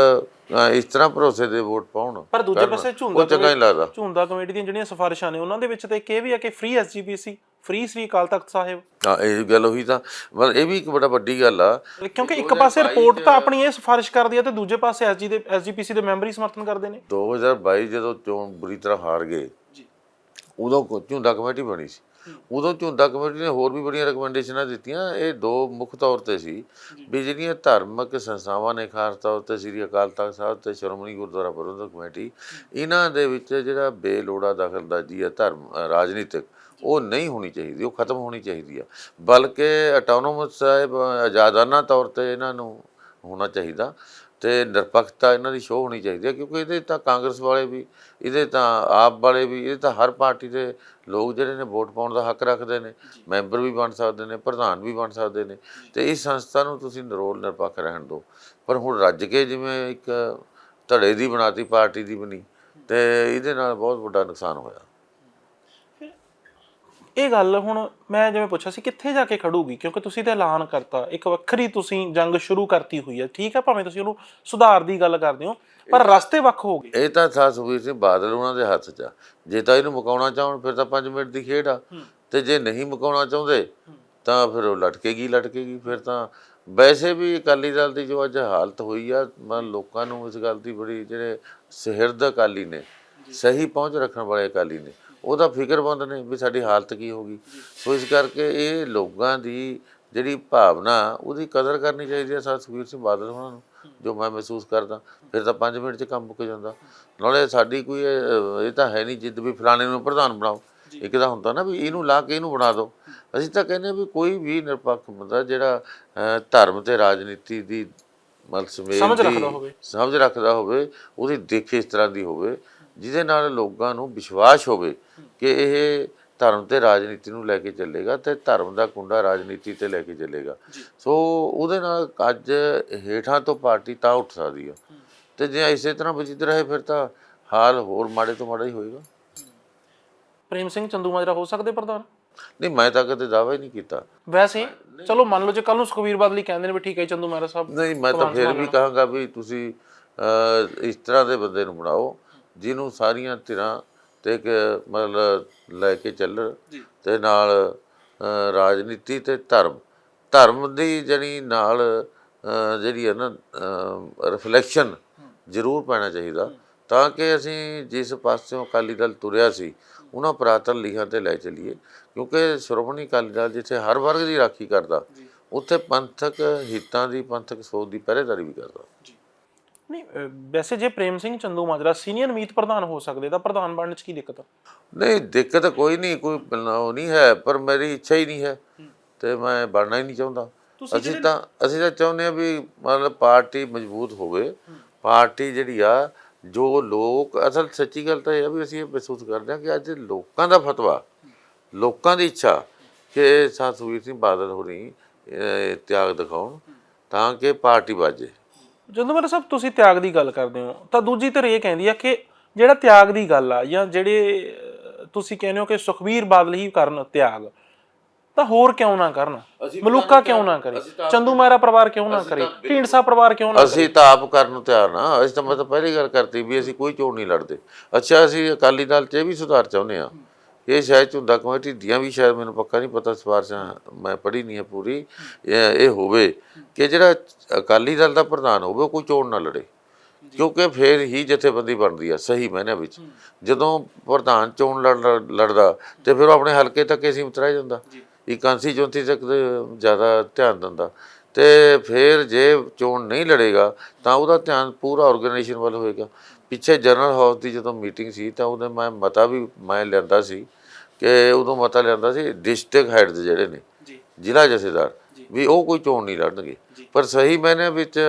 ਇਸ ਤਰ੍ਹਾਂ ਭਰੋਸੇ ਦੇ ਵੋਟ ਪਾਉਣ ਪਰ ਦੂਜੇ। ਪਾਸੇ ਝੁੰਦਾ ਚੰਗਾ ਨਹੀਂ ਲੱਗਦਾ। ਝੁੰਦਾ ਕਮੇਟੀ ਦੀਆਂ ਜਿਹੜੀਆਂ ਸਿਫਾਰਿਸ਼ਾਂ ਨੇ ਉਹਨਾਂ ਦੇ ਵਿੱਚ ਤਾਂ ਇੱਕ ਇਹ ਵੀ ਆ ਕਿ free SGPC free Sri Akal Takht Sahib. ਹਾਂ ਇਹ ਗੱਲ ਉਹੀ ਤਾਂ ਮਤਲਬ ਇਹ ਵੀ ਇੱਕ ਬੜਾ ਵੱਡੀ ਗੱਲ ਆ। ਕਿਉਂਕਿ ਇੱਕ ਪਾਸੇ ਰਿਪੋਰਟ ਤਾਂ ਆਪਣੀ ਇਹ ਸਿਫਾਰਿਸ਼ ਕਰਦੀ ਹੈ ਤੇ ਦੂਜੇ ਪਾਸੇ ਐਸਜੀ ਦੇ ਐਸਜੀਪੀਸੀ ਦੇ ਮੈਂਬਰ ਹੀ ਸਮਰਥਨ ਕਰਦੇ ਨੇ। 2022 ਜਦੋਂ ਚੋਣ ਬੁਰੀ ਤਰ੍ਹਾਂ ਹਾਰ ਗਏ ਜੀ। ਉਦੋਂ ਝੁੰਦਾ ਕਮੇਟੀ ਬਣੀ ਸੀ। ਉਦੋਂ ਝੁੰਦਾ ਕਮੇਟੀ ਨੇ ਹੋਰ ਵੀ ਬੜੀਆਂ ਰეკਮੈਂਡੇਸ਼ਨਾਂ ਦਿੱਤੀਆਂ ਇਹ ਦੋ ਮੁੱਖ ਤੌਰ ਤੇ ਸੀ। ਵੀ ਜਿਹੜੀਆਂ ਧਾਰਮਿਕ ਸੰਸਥਾਵਾਂ ਨੇ ਖਾਸ ਤੌਰ ਤੇ ਸ੍ਰੀ ਅਕਾਲ ਤਖਤ ਸਾਹਿਬ ਤੇ ਸ਼੍ਰੋਮਣੀ ਗੁਰਦੁਆਰਾ ਪ੍ਰਬੰਧਕ ਕਮੇਟੀ ਇਹਨਾਂ ਦੇ ਵਿੱਚ ਜਿਹੜਾ ਬੇਲੋੜਾ ਦਖਲਅੰਦਾਜ਼ੀ ਹੈ ਧਰਮ ਰਾਜਨੀਤਿਕ ਉਹ ਨਹੀਂ ਹੋਣੀ ਚਾਹੀਦੀ ਉਹ ਖਤਮ ਹੋਣੀ ਚਾਹੀਦੀ ਆ। ਬਲਕਿ ਆਟੋਨੋਮਸ ਸਾਹਿਬ ਆਜ਼ਾਦਾਨਾ ਤੌਰ ਤੇ ਇਹਨਾਂ ਨੂੰ ਹੋਣਾ ਚਾਹੀਦਾ। ਤੇ ਨਿਰਪੱਖਤਾ ਇਹਨਾਂ ਦੀ ਸ਼ੋਅ ਹੋਣੀ ਚਾਹੀਦੀ ਹੈ, ਕਿਉਂਕਿ ਇਹਦੇ ਤਾਂ ਕਾਂਗਰਸ ਵਾਲੇ ਵੀ, ਇਹਦੇ ਤਾਂ ਆਪ ਵਾਲੇ ਵੀ, ਇਹ ਤਾਂ ਹਰ ਪਾਰਟੀ ਦੇ ਲੋਕ ਜਿਹੜੇ ਨੇ ਵੋਟ ਪਾਉਣ ਦਾ ਹੱਕ ਰੱਖਦੇ ਨੇ, ਮੈਂਬਰ ਵੀ ਬਣ ਸਕਦੇ ਨੇ, ਪ੍ਰਧਾਨ ਵੀ ਬਣ ਸਕਦੇ ਨੇ, ਤੇ ਇਸ ਸੰਸਥਾ ਨੂੰ ਤੁਸੀਂ ਨਿਰੋਲ ਨਿਰਪੱਖ ਰਹਿਣ ਦਿਓ। ਪਰ ਹੁਣ ਰੱਜ ਕੇ ਜਿਵੇਂ ਇੱਕ ਧੜੇ ਦੀ ਬਣਾਤੀ, ਪਾਰਟੀ ਦੀ ਬਣੀ, ਤੇ ਇਹਦੇ ਨਾਲ ਬਹੁਤ ਵੱਡਾ ਨੁਕਸਾਨ ਹੋਇਆ। ਇਹ ਗੱਲ ਹੁਣ ਮੈਂ ਜਿਵੇਂ ਪੁੱਛਿਆ ਸੀ ਕਿੱਥੇ ਜਾ ਕੇ ਖੜੂਗੀ? ਕਿਉਂਕਿ ਤੁਸੀਂ ਤਾਂ ਐਲਾਨ ਕਰਤਾ। ਇੱਕ ਵੱਖਰੀ ਤੁਸੀਂ ਜੰਗ ਸ਼ੁਰੂ ਕਰਤੀ ਹੋਈ ਹੈ। ਠੀਕ ਹੈ ਭਾਵੇਂ ਤੁਸੀਂ ਉਹਨੂੰ ਸੁਧਾਰ ਦੀ ਗੱਲ ਕਰਦੇ ਹੋ ਪਰ ਰਸਤੇ ਵੱਖ ਹੋ ਗਏ। ਇਹ ਤਾਂ ਥਾ ਸੁਖਬੀਰ ਸਿੰਘ ਬਾਦਲ ਉਹਨਾਂ ਦੇ ਹੱਥ 'ਚ ਆ। ਜੇ ਤਾਂ ਇਹਨੂੰ ਮੁਕਾਉਣਾ ਚਾਹਣ ਫਿਰ ਤਾਂ 5 ਮਿੰਟ ਦੀ ਖੇਡ ਆ। ਤੇ ਜੇ ਨਹੀਂ ਮੁਕਾਉਣਾ ਚਾਹੁੰਦੇ ਤਾਂ ਫਿਰ ਉਹ ਲਟਕੇਗੀ ਲਟਕੇਗੀ ਫਿਰ ਤਾਂ ਵੈਸੇ ਵੀ ਅਕਾਲੀ ਦਲ ਦੀ ਜੋ ਅੱਜ ਹਾਲਤ ਹੋਈ ਆ ਮੈਂ ਲੋਕਾਂ ਨੂੰ ਇਸ ਗੱਲ ਦੀ ਬੜੀ ਜਿਹੜੇ ਸਹਿਰਦ ਅਕਾਲੀ ਨੇ ਸਹੀ ਪਹੁੰਚ ਰੱਖਣ ਵਾਲੇ ਅਕਾਲੀ ਨੇ ਉਹਦਾ ਫਿਕਰਮੰਦ ਨੇ ਵੀ ਸਾਡੀ ਹਾਲਤ ਕੀ ਹੋਗੀ ਸੋ ਇਸ ਕਰਕੇ ਇਹ ਲੋਕਾਂ ਦੀ ਜਿਹੜੀ ਭਾਵਨਾ ਉਹਦੀ ਕਦਰ ਕਰਨੀ ਚਾਹੀਦੀ ਹੈ ਸਰ ਸੁਖਬੀਰ ਸਿੰਘ ਬਾਦਲ ਉਹਨਾਂ ਨੂੰ ਜੋ ਮੈਂ ਮਹਿਸੂਸ ਕਰਦਾ। ਫਿਰ ਤਾਂ 5 ਮਿੰਟ 'ਚ ਕੰਮ ਮੁੱਕ ਜਾਂਦਾ। ਨਾਲੇ ਸਾਡੀ ਕੋਈ ਇਹ ਤਾਂ ਹੈ ਨਹੀਂ ਜਿੱਦ ਵੀ ਫਲਾਣੇ ਨੂੰ ਪ੍ਰਧਾਨ ਬਣਾਓ। ਇੱਕ ਤਾਂ ਹੁੰਦਾ ਨਾ ਵੀ ਇਹਨੂੰ ਲਾ ਕੇ ਇਹਨੂੰ ਬਣਾ ਦਿਓ ਅਸੀਂ ਤਾਂ ਕਹਿੰਦੇ ਹਾਂ ਵੀ ਕੋਈ ਵੀ ਨਿਰਪੱਖ ਬੰਦਾ ਜਿਹੜਾ ਧਰਮ ਤੇ ਰਾਜਨੀਤੀ ਦੀ ਮਤਲਬ ਸਮਝ ਰੱਖਦਾ ਹੋਵੇ। ਸਮਝ ਰੱਖਦਾ ਹੋਵੇ ਉਹਦੀ ਦੇਖ ਇਸ ਤਰ੍ਹਾਂ ਦੀ ਹੋਵੇ। ਜਿਹਦੇ ਨਾਲ ਲੋਕਾਂ ਨੂੰ ਵਿਸ਼ਵਾਸ ਹੋਵੇ ਕਿ ਇਹ ਧਰਮ ਤੇ ਰਾਜਨੀਤੀ ਨੂੰ ਲੈ ਕੇ ਚੱਲੇਗਾ ਤੇ ਧਰਮ ਦਾ ਕੁੰਡਾ ਰਾਜਨੀਤੀ ਤੇ ਲੈ ਕੇ ਚੱਲੇਗਾ। ਸੋ ਉਹਦੇ ਨਾਲ ਅੱਜ ਹੇਠਾਂ ਤੋਂ ਪਾਰਟੀ ਤਾਂ ਉੱਠ ਸਕਦੀ ਆ। ਤੇ ਜੇ ਇਸੇ ਤਰ੍ਹਾਂ ਵਜਿਦ ਰਹੇ ਫਿਰ ਤਾਂ ਹਾਲ ਹੋਰ ਮਾੜੇ ਤੋਂ ਮਾੜਾ ਹੀ ਹੋਏਗਾ। ਪ੍ਰੇਮ ਸਿੰਘ ਚੰਦੂਮਾਜਰਾ ਹੋ ਸਕਦੇ ਪ੍ਰਧਾਨ? ਨਹੀਂ ਮੈਂ ਤਾਂ ਕਦੇ ਦਾਅਵਾ ਹੀ ਨਹੀਂ ਕੀਤਾ। ਵੈਸੇ ਚਲੋ ਮੰਨ ਲਓ ਜੇ ਕੱਲ ਨੂੰ ਸੁਖਵੀਰ ਬਾਦਲ ਹੀ ਕਹਿੰਦੇ ਨੇ ਵੀ ਠੀਕ ਹੈ ਚੰਦੂਮਾਜਰਾ ਸਾਹਿਬ ਨਹੀਂ ਮੈਂ ਤਾਂ ਫਿਰ ਵੀ ਕਹਾਂਗਾ ਵੀ ਤੁਸੀਂ ਇਸ ਤਰ੍ਹਾਂ ਦੇ ਬੰਦੇ ਨੂੰ ਬਣਾਓ। ਜਿਹਨੂੰ ਸਾਰੀਆਂ ਧਿਰਾਂ ਤੇ ਮਤਲਬ ਲੈ ਕੇ ਚੱਲਣ ਤੇ ਨਾਲ ਰਾਜਨੀਤੀ ਤੇ ਧਰਮ। ਧਰਮ ਦੀ ਜਿਹੜੀ ਨਾਲ ਜਿਹੜੀ ਹੈ ਨਾ ਰਿਫਲੈਕਸ਼ਨ ਜ਼ਰੂਰ ਪੈਣਾ ਚਾਹੀਦਾ। ਤਾਂ ਕਿ ਅਸੀਂ ਜਿਸ ਪਾਸਿਓਂ ਅਕਾਲੀ ਦਲ ਤੁਰਿਆ ਸੀ ਉਹਨਾਂ ਪ੍ਰਾਤਨ ਲੀਹਾਂ ਤੇ ਲੈ ਚੱਲੀਏ। ਕਿਉਂਕਿ ਸ਼੍ਰੋਮਣੀ ਅਕਾਲੀ ਦਲ ਜਿੱਥੇ ਹਰ ਵਰਗ ਦੀ ਰਾਖੀ ਕਰਦਾ ਉੱਥੇ ਪੰਥਕ ਹਿੱਤਾਂ ਦੀ ਪੰਥਕ ਸੋਚ ਦੀ ਪਹਿਰੇਦਾਰੀ ਵੀ ਕਰਦਾ। ਨਹੀਂ ਵੈਸੇ ਜੇ ਪ੍ਰੇਮ ਸਿੰਘ ਚੰਦੂਮਾਜਰਾ ਸੀਨੀਅਰ ਮੀਤ ਪ੍ਰਧਾਨ ਹੋ ਸਕਦੇ ਤਾਂ ਪ੍ਰਧਾਨ ਬਣਨ ਚ ਕੀ ਦਿੱਕਤ? ਆ ਨਹੀਂ ਦਿੱਕਤ ਕੋਈ ਨਹੀਂ ਕੋਈ ਉਹ ਨਹੀਂ ਹੈ ਪਰ ਮੇਰੀ ਇੱਛਾ ਹੀ ਨਹੀਂ ਹੈ ਤੇ ਮੈਂ ਬਣਨਾ ਹੀ ਨਹੀਂ ਚਾਹੁੰਦਾ। ਅਸੀਂ ਤਾਂ ਅਸੀਂ ਤਾਂ ਚਾਹੁੰਦੇ ਆ ਵੀ ਮਤਲਬ ਪਾਰਟੀ ਮਜ਼ਬੂਤ ਹੋਵੇ ਪਾਰਟੀ ਜਿਹੜੀ ਆ ਜੋ ਲੋਕ ਅਸਲ ਸੱਚੀ ਗੱਲ ਤਾਂ ਇਹ ਆ ਵੀ ਅਸੀਂ ਇਹ ਮਹਿਸੂਸ ਕਰਦੇ ਆ ਕਿ ਅੱਜ ਲੋਕਾਂ ਦਾ ਫਤਵਾ ਲੋਕਾਂ ਦੀ ਇੱਛਾ ਕਿ ਸਤਵੀਰ ਸਿੰਘ ਬਾਦਲ ਹੋਣੀ ਤਿਆਗ ਦਿਖਾਉਣ ਤਾਂ ਕਿ ਪਾਰਟੀ ਬਾਜੇ ਜਦੋਂ ਮੇਰੇ ਸਾਹਿਬ ਤੁਸੀਂ ਤਿਆਗ ਦੀ ਗੱਲ ਕਰਦੇ ਹੋ ਤਾਂ ਦੂਜੀ ਧਿਰ ਇਹ ਕਹਿੰਦੀ ਆ ਕਿ ਜਿਹੜਾ ਤਿਆਗ ਦੀ ਗੱਲ ਆ ਜਾਂ ਜਿਹੜੇ ਤੁਸੀਂ ਕਹਿੰਦੇ ਹੋ ਕਿ ਸੁਖਬੀਰ ਬਾਦਲ ਹੀ ਕਰਨ ਤਿਆਗ ਤਾਂ ਹੋਰ ਕਿਉਂ ਨਾ ਕਰਨ? ਮਲੂਕਾ ਕਿਉਂ ਨਾ ਕਰੇ? ਚੰਦੂ ਮਾਰਾ ਪਰਿਵਾਰ ਕਿਉਂ ਨਾ ਕਰੇ? ਢੀਂਡਸਾ ਪਰਿਵਾਰ ਕਿਉਂ ਨਾ ਅਸੀਂ ਤਾਂ ਆਪ ਕਰਨ ਨੂੰ ਤਿਆਰ ਨਾ। ਅਸੀਂ ਤਾਂ ਮੈਂ ਤਾਂ ਪਹਿਲੀ ਗੱਲ ਕਰਤੀ ਵੀ ਅਸੀਂ ਕੋਈ ਚੋਣ ਨਹੀਂ ਲੜਦੇ। ਅੱਛਾ ਅਸੀਂ ਅਕਾਲੀ ਦਲ 'ਚ ਇਹ ਵੀ ਸੁਧਾਰ ਚਾਹੁੰਦੇ ਆ ਇਹ ਸ਼ਾਇਦ ਝੁੰਦਾ ਕਮੇਟੀ ਦੀਆਂ ਵੀ ਸ਼ਾਇਦ ਮੈਨੂੰ ਪੱਕਾ ਨਹੀਂ ਪਤਾ ਸਿਫਾਰਸ਼ਾਂ ਮੈਂ ਪੜ੍ਹੀ ਨਹੀਂ ਹੈ ਪੂਰੀ। ਇਹ ਇਹ ਹੋਵੇ ਕਿ ਜਿਹੜਾ ਅਕਾਲੀ ਦਲ ਦਾ ਪ੍ਰਧਾਨ ਹੋਵੇ ਕੋਈ ਚੋਣ ਨਾ ਲੜੇ। ਕਿਉਂਕਿ ਫਿਰ ਹੀ ਜਥੇਬੰਦੀ ਬਣਦੀ ਆ ਸਹੀ ਮਾਇਨੇ ਵਿੱਚ। ਜਦੋਂ ਪ੍ਰਧਾਨ ਚੋਣ ਲੜ- ਲੜ- ਲੜਦਾ ਤੇ ਫਿਰ ਉਹ ਆਪਣੇ ਹਲਕੇ ਤੱਕ ਹੀ ਸੀਮਿਤ ਰਹਿ ਜਾਂਦਾ। ਇਹ ਕੰਸਟੀਚੁਐਂਸੀ ਤੱਕ ਜ਼ਿਆਦਾ ਧਿਆਨ ਦਿੰਦਾ। ਤੇ ਫਿਰ ਜੇ ਚੋਣ ਨਹੀਂ ਲੜੇਗਾ ਤਾਂ ਉਹਦਾ ਧਿਆਨ ਪੂਰਾ ਆਰਗੇਨਾਈਜੇਸ਼ਨ ਵੱਲ ਹੋਏਗਾ। ਪਿੱਛੇ ਜਨਰਲ ਹਾਊਸ ਦੀ ਜਦੋਂ ਮੀਟਿੰਗ ਸੀ ਤਾਂ ਉਹਦੇ ਮੈਂ ਮਤਾ ਵੀ ਮੈਂ ਲੈਂਦਾ ਸੀ ਕਿ ਉਦੋਂ ਮਤਾ ਲੈਂਦਾ ਸੀ ਡਿਸਟ੍ਰਿਕਟ ਹੈਡਸ ਜਿਹੜੇ ਨੇ ਜੀ। ਜ਼ਿਲ੍ਹਾ ਜਥੇਦਾਰ ਵੀ ਉਹ ਕੋਈ ਚੋਣ ਨਹੀਂ ਲੜਨਗੇ। ਪਰ ਸਹੀ ਮੈਨੇ ਵਿੱਚ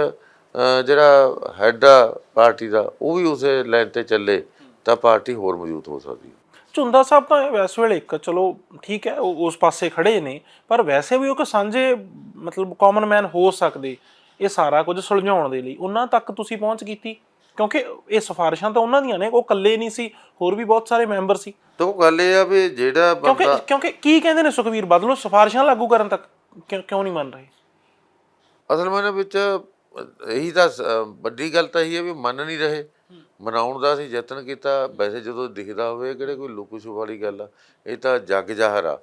ਜਿਹੜਾ ਹੈਡ ਆ ਪਾਰਟੀ ਦਾ ਉਹ ਵੀ ਉਸੇ ਲਾਈਨ ਤੇ ਚੱਲੇ ਤਾਂ ਪਾਰਟੀ ਹੋਰ ਮਜ਼ਬੂਤ ਹੋ ਸਕਦੀ ਹੈ। ਝੁੰਦਾ ਸਾਹਿਬ ਤਾਂ ਵੈਸ ਵੇਲੇ ਇੱਕ ਚਲੋ ਠੀਕ ਹੈ ਉਹ ਉਸ ਪਾਸੇ ਖੜੇ ਨੇ ਪਰ ਵੈਸੇ ਵੀ ਉਹ ਕਿ ਸਾਂਝੇ ਮਤਲਬ ਕਾਮਨ ਮੈਨ ਹੋ ਸਕਦੇ ਇਹ ਸਾਰਾ ਕੁਝ ਸੁਲਝਾਉਣ ਦੇ ਲਈ। ਉਹਨਾਂ ਤੱਕ ਤੁਸੀਂ ਪਹੁੰਚ ਕੀਤੀ? ਕਿਉਂਕਿ ਇਹ ਸਿਫਾਰਿਸ਼ਾਂ ਤਾਂ ਉਹਨਾਂ ਦੀਆਂ ਨੇ ਉਹ ਇਕੱਲੇ ਨਹੀਂ ਸੀ ਹੋਰ ਵੀ ਬਹੁਤ ਸਾਰੇ ਮੈਂਬਰ ਸੀ। ਤਾਂ ਗੱਲ ਇਹ ਆ ਵੀ ਜਿਹੜਾ ਕਿਉਂਕਿ ਬੰਦਾ ਕਿਉਂਕਿ ਕੀ ਕਹਿੰਦੇ ਨੇ ਸੁਖਵੀਰ ਬਾਦਲ ਸਿਫਾਰਿਸ਼ਾਂ ਲਾਗੂ ਕਰਨ ਤੱਕ ਕਿਉਂ ਕਿਉਂ ਨਹੀਂ ਮੰਨ ਰਹੇ? ਅਸਲ ਮੈਨੇ ਵਿੱਚ ਇਹੀ ਤਾਂ ਸ- ਵੱਡੀ ਗੱਲ ਤਾਂ ਇਹ ਹੈ ਵੀ ਮੰਨ ਨਹੀਂ ਰਹੇ। ਮਨਾਉਣ ਦਾ ਅਸੀਂ ਯਤਨ ਕੀਤਾ ਵੈਸੇ ਜਦੋਂ ਦਿਖਦਾ ਹੋਵੇ ਇਹ ਕਿਹੜੇ ਕੋਈ ਲੁਕੂ ਵਾਲੀ ਗੱਲ ਆ ਇਹ ਤਾਂ ਜੱਗ ਜ਼ਾਹਰ ਆ।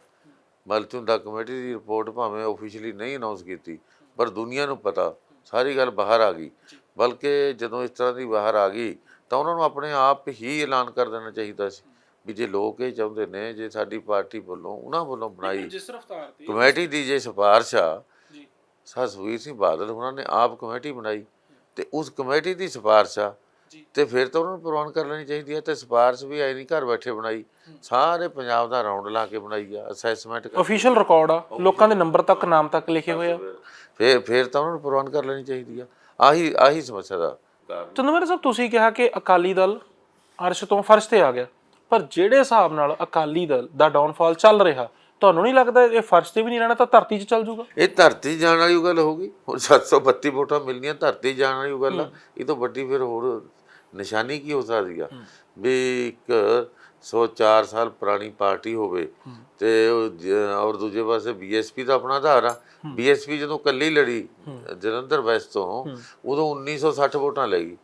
ਮਲਚੁੰਦਾ ਕਮੇਟੀ ਦੀ ਰਿਪੋਰਟ ਭਾਵੇਂ ਆਫੀਸ਼ੀਅਲੀ ਨਹੀਂ ਅਨਾਉਂਸ ਕੀਤੀ ਪਰ ਦੁਨੀਆ ਨੂੰ ਪਤਾ ਸਾਰੀ ਗੱਲ ਬਾਹਰ ਆ ਗਈ। ਬਲਕਿ ਜਦੋਂ ਇਸ ਤਰ੍ਹਾਂ ਦੀ ਬਾਹਰ ਆ ਗਈ ਤਾਂ ਉਹਨਾਂ ਨੂੰ ਆਪਣੇ ਆਪ ਹੀ ਐਲਾਨ ਕਰ ਦੇਣਾ ਚਾਹੀਦਾ ਸੀ ਵੀ ਜੇ ਲੋਕ ਇਹ ਚਾਹੁੰਦੇ ਨੇ ਜੇ ਸਾਡੀ ਪਾਰਟੀ ਵੱਲੋਂ ਉਹਨਾਂ ਵੱਲੋਂ ਬਣਾਈ ਜਿਸ ਰਫਤਾਰ ਤੇ ਕਮੇਟੀ ਦੀ ਜੇ ਸਿਫਾਰਿਸ਼ ਆ ਜੀ। ਸਤਿਵੀਰ ਸਿੰਘ ਬਾਦਲ ਉਹਨਾਂ ਨੇ ਆਪ ਕਮੇਟੀ ਬਣਾਈ ਤੇ ਉਸ ਕਮੇਟੀ ਦੀ ਸਿਫਾਰਿਸ਼ ਆ। ਤੇ ਫਿਰ ਤਾਂ ਉਹਨਾਂ ਨੂੰ ਪ੍ਰਵਾਨ ਕਰ ਲੈਣੀ ਚਾਹੀਦੀ ਹੈ ਤੇ ਸਿਫਾਰਿਸ਼ ਵੀ ਆਈ ਨਹੀਂ ਘਰ ਬੈਠੇ ਬਣਾਈ। ਸਾਰੇ ਪੰਜਾਬ ਦਾ ਰਾਉਂਡ ਲਾ ਕੇ ਬਣਾਈ ਆ ਅਸੈਸਮੈਂਟ ਅਫੀਸ਼ੀਅਲ ਰਿਕਾਰਡ ਆ ਲੋਕਾਂ ਦੇ ਨੰਬਰ ਤੱਕ ਨਾਮ ਤੱਕ ਲਿਖੇ ਹੋਏ ਆ। ਫਿਰ ਫਿਰ ਤਾਂ ਉਹਨਾਂ ਨੂੰ ਪ੍ਰਵਾਨ ਕਰ ਲੈਣੀ ਚਾਹੀਦੀ ਆ। ਆਹੀ ਆਹੀ ਸਮੱਸਿਆ ਦਾ। ਚੰਦਮੇਰ ਸਾਹਿਬ ਤੁਸੀਂ ਕਿਹਾ ਕਿ ਅਕਾਲੀ ਦਲ ਅਰਸ਼ ਤੋਂ ਫਰਸ਼ ਤੇ ਆ ਗਿਆ। ਪਰ ਜਿਹੜੇ ਹਿਸਾਬ ਨਾਲ ਅਕਾਲੀ ਦਲ ਦਾ ਡਾਊਨਫਾਲ ਚੱਲ ਰਿਹਾ ਤੁਹਾਨੂੰ ਨਹੀਂ ਲੱਗਦਾ ਇਹ ਫਰਸ਼ ਤੇ ਵੀ ਨਹੀਂ ਰਹਿਣਾ ਤਾਂ ਧਰਤੀ 'ਚ ਚੱਲ ਜਾਊਗਾ? ਇਹ ਧਰਤੀ ਜਾਣ ਵਾਲੀ ਗੱਲ ਹੋਗੀ ਹੁਣ 732 ਵੋਟਾਂ ਮਿਲਣੀਆਂ ਧਰਤੀ ਜਾਣ ਵਾਲੀ ਗੱਲ ਇਹ ਤੋਂ ਵੱਡੀ ਫਿਰ ਹੋਰ ਨਿਸ਼ਾਨੀ ਕੀ ਹੋ ਸਕਦੀ ਆ? ਵੀ ਇੱਕ 104 ਸਾਲ ਪੁਰਾਣੀ ਪਾਰਟੀ ਹੋਵੇ ਤੇ ਉਹ ਜ- ਔਰ ਦੂਜੇ ਪਾਸੇ ਬੀਐਸਪੀ ਦਾ ਆਪਣਾ ਆਧਾਰ ਆ। ਬੀਐਸਪੀ ਜਦੋਂ ਕੱਲੀ ਲੜੀ ਜਲੰਧਰ ਵੈਸਟ ਤੋਂ ਉਦੋਂ 1960 ਵੋਟਾਂ ਲੈ ਗਈ।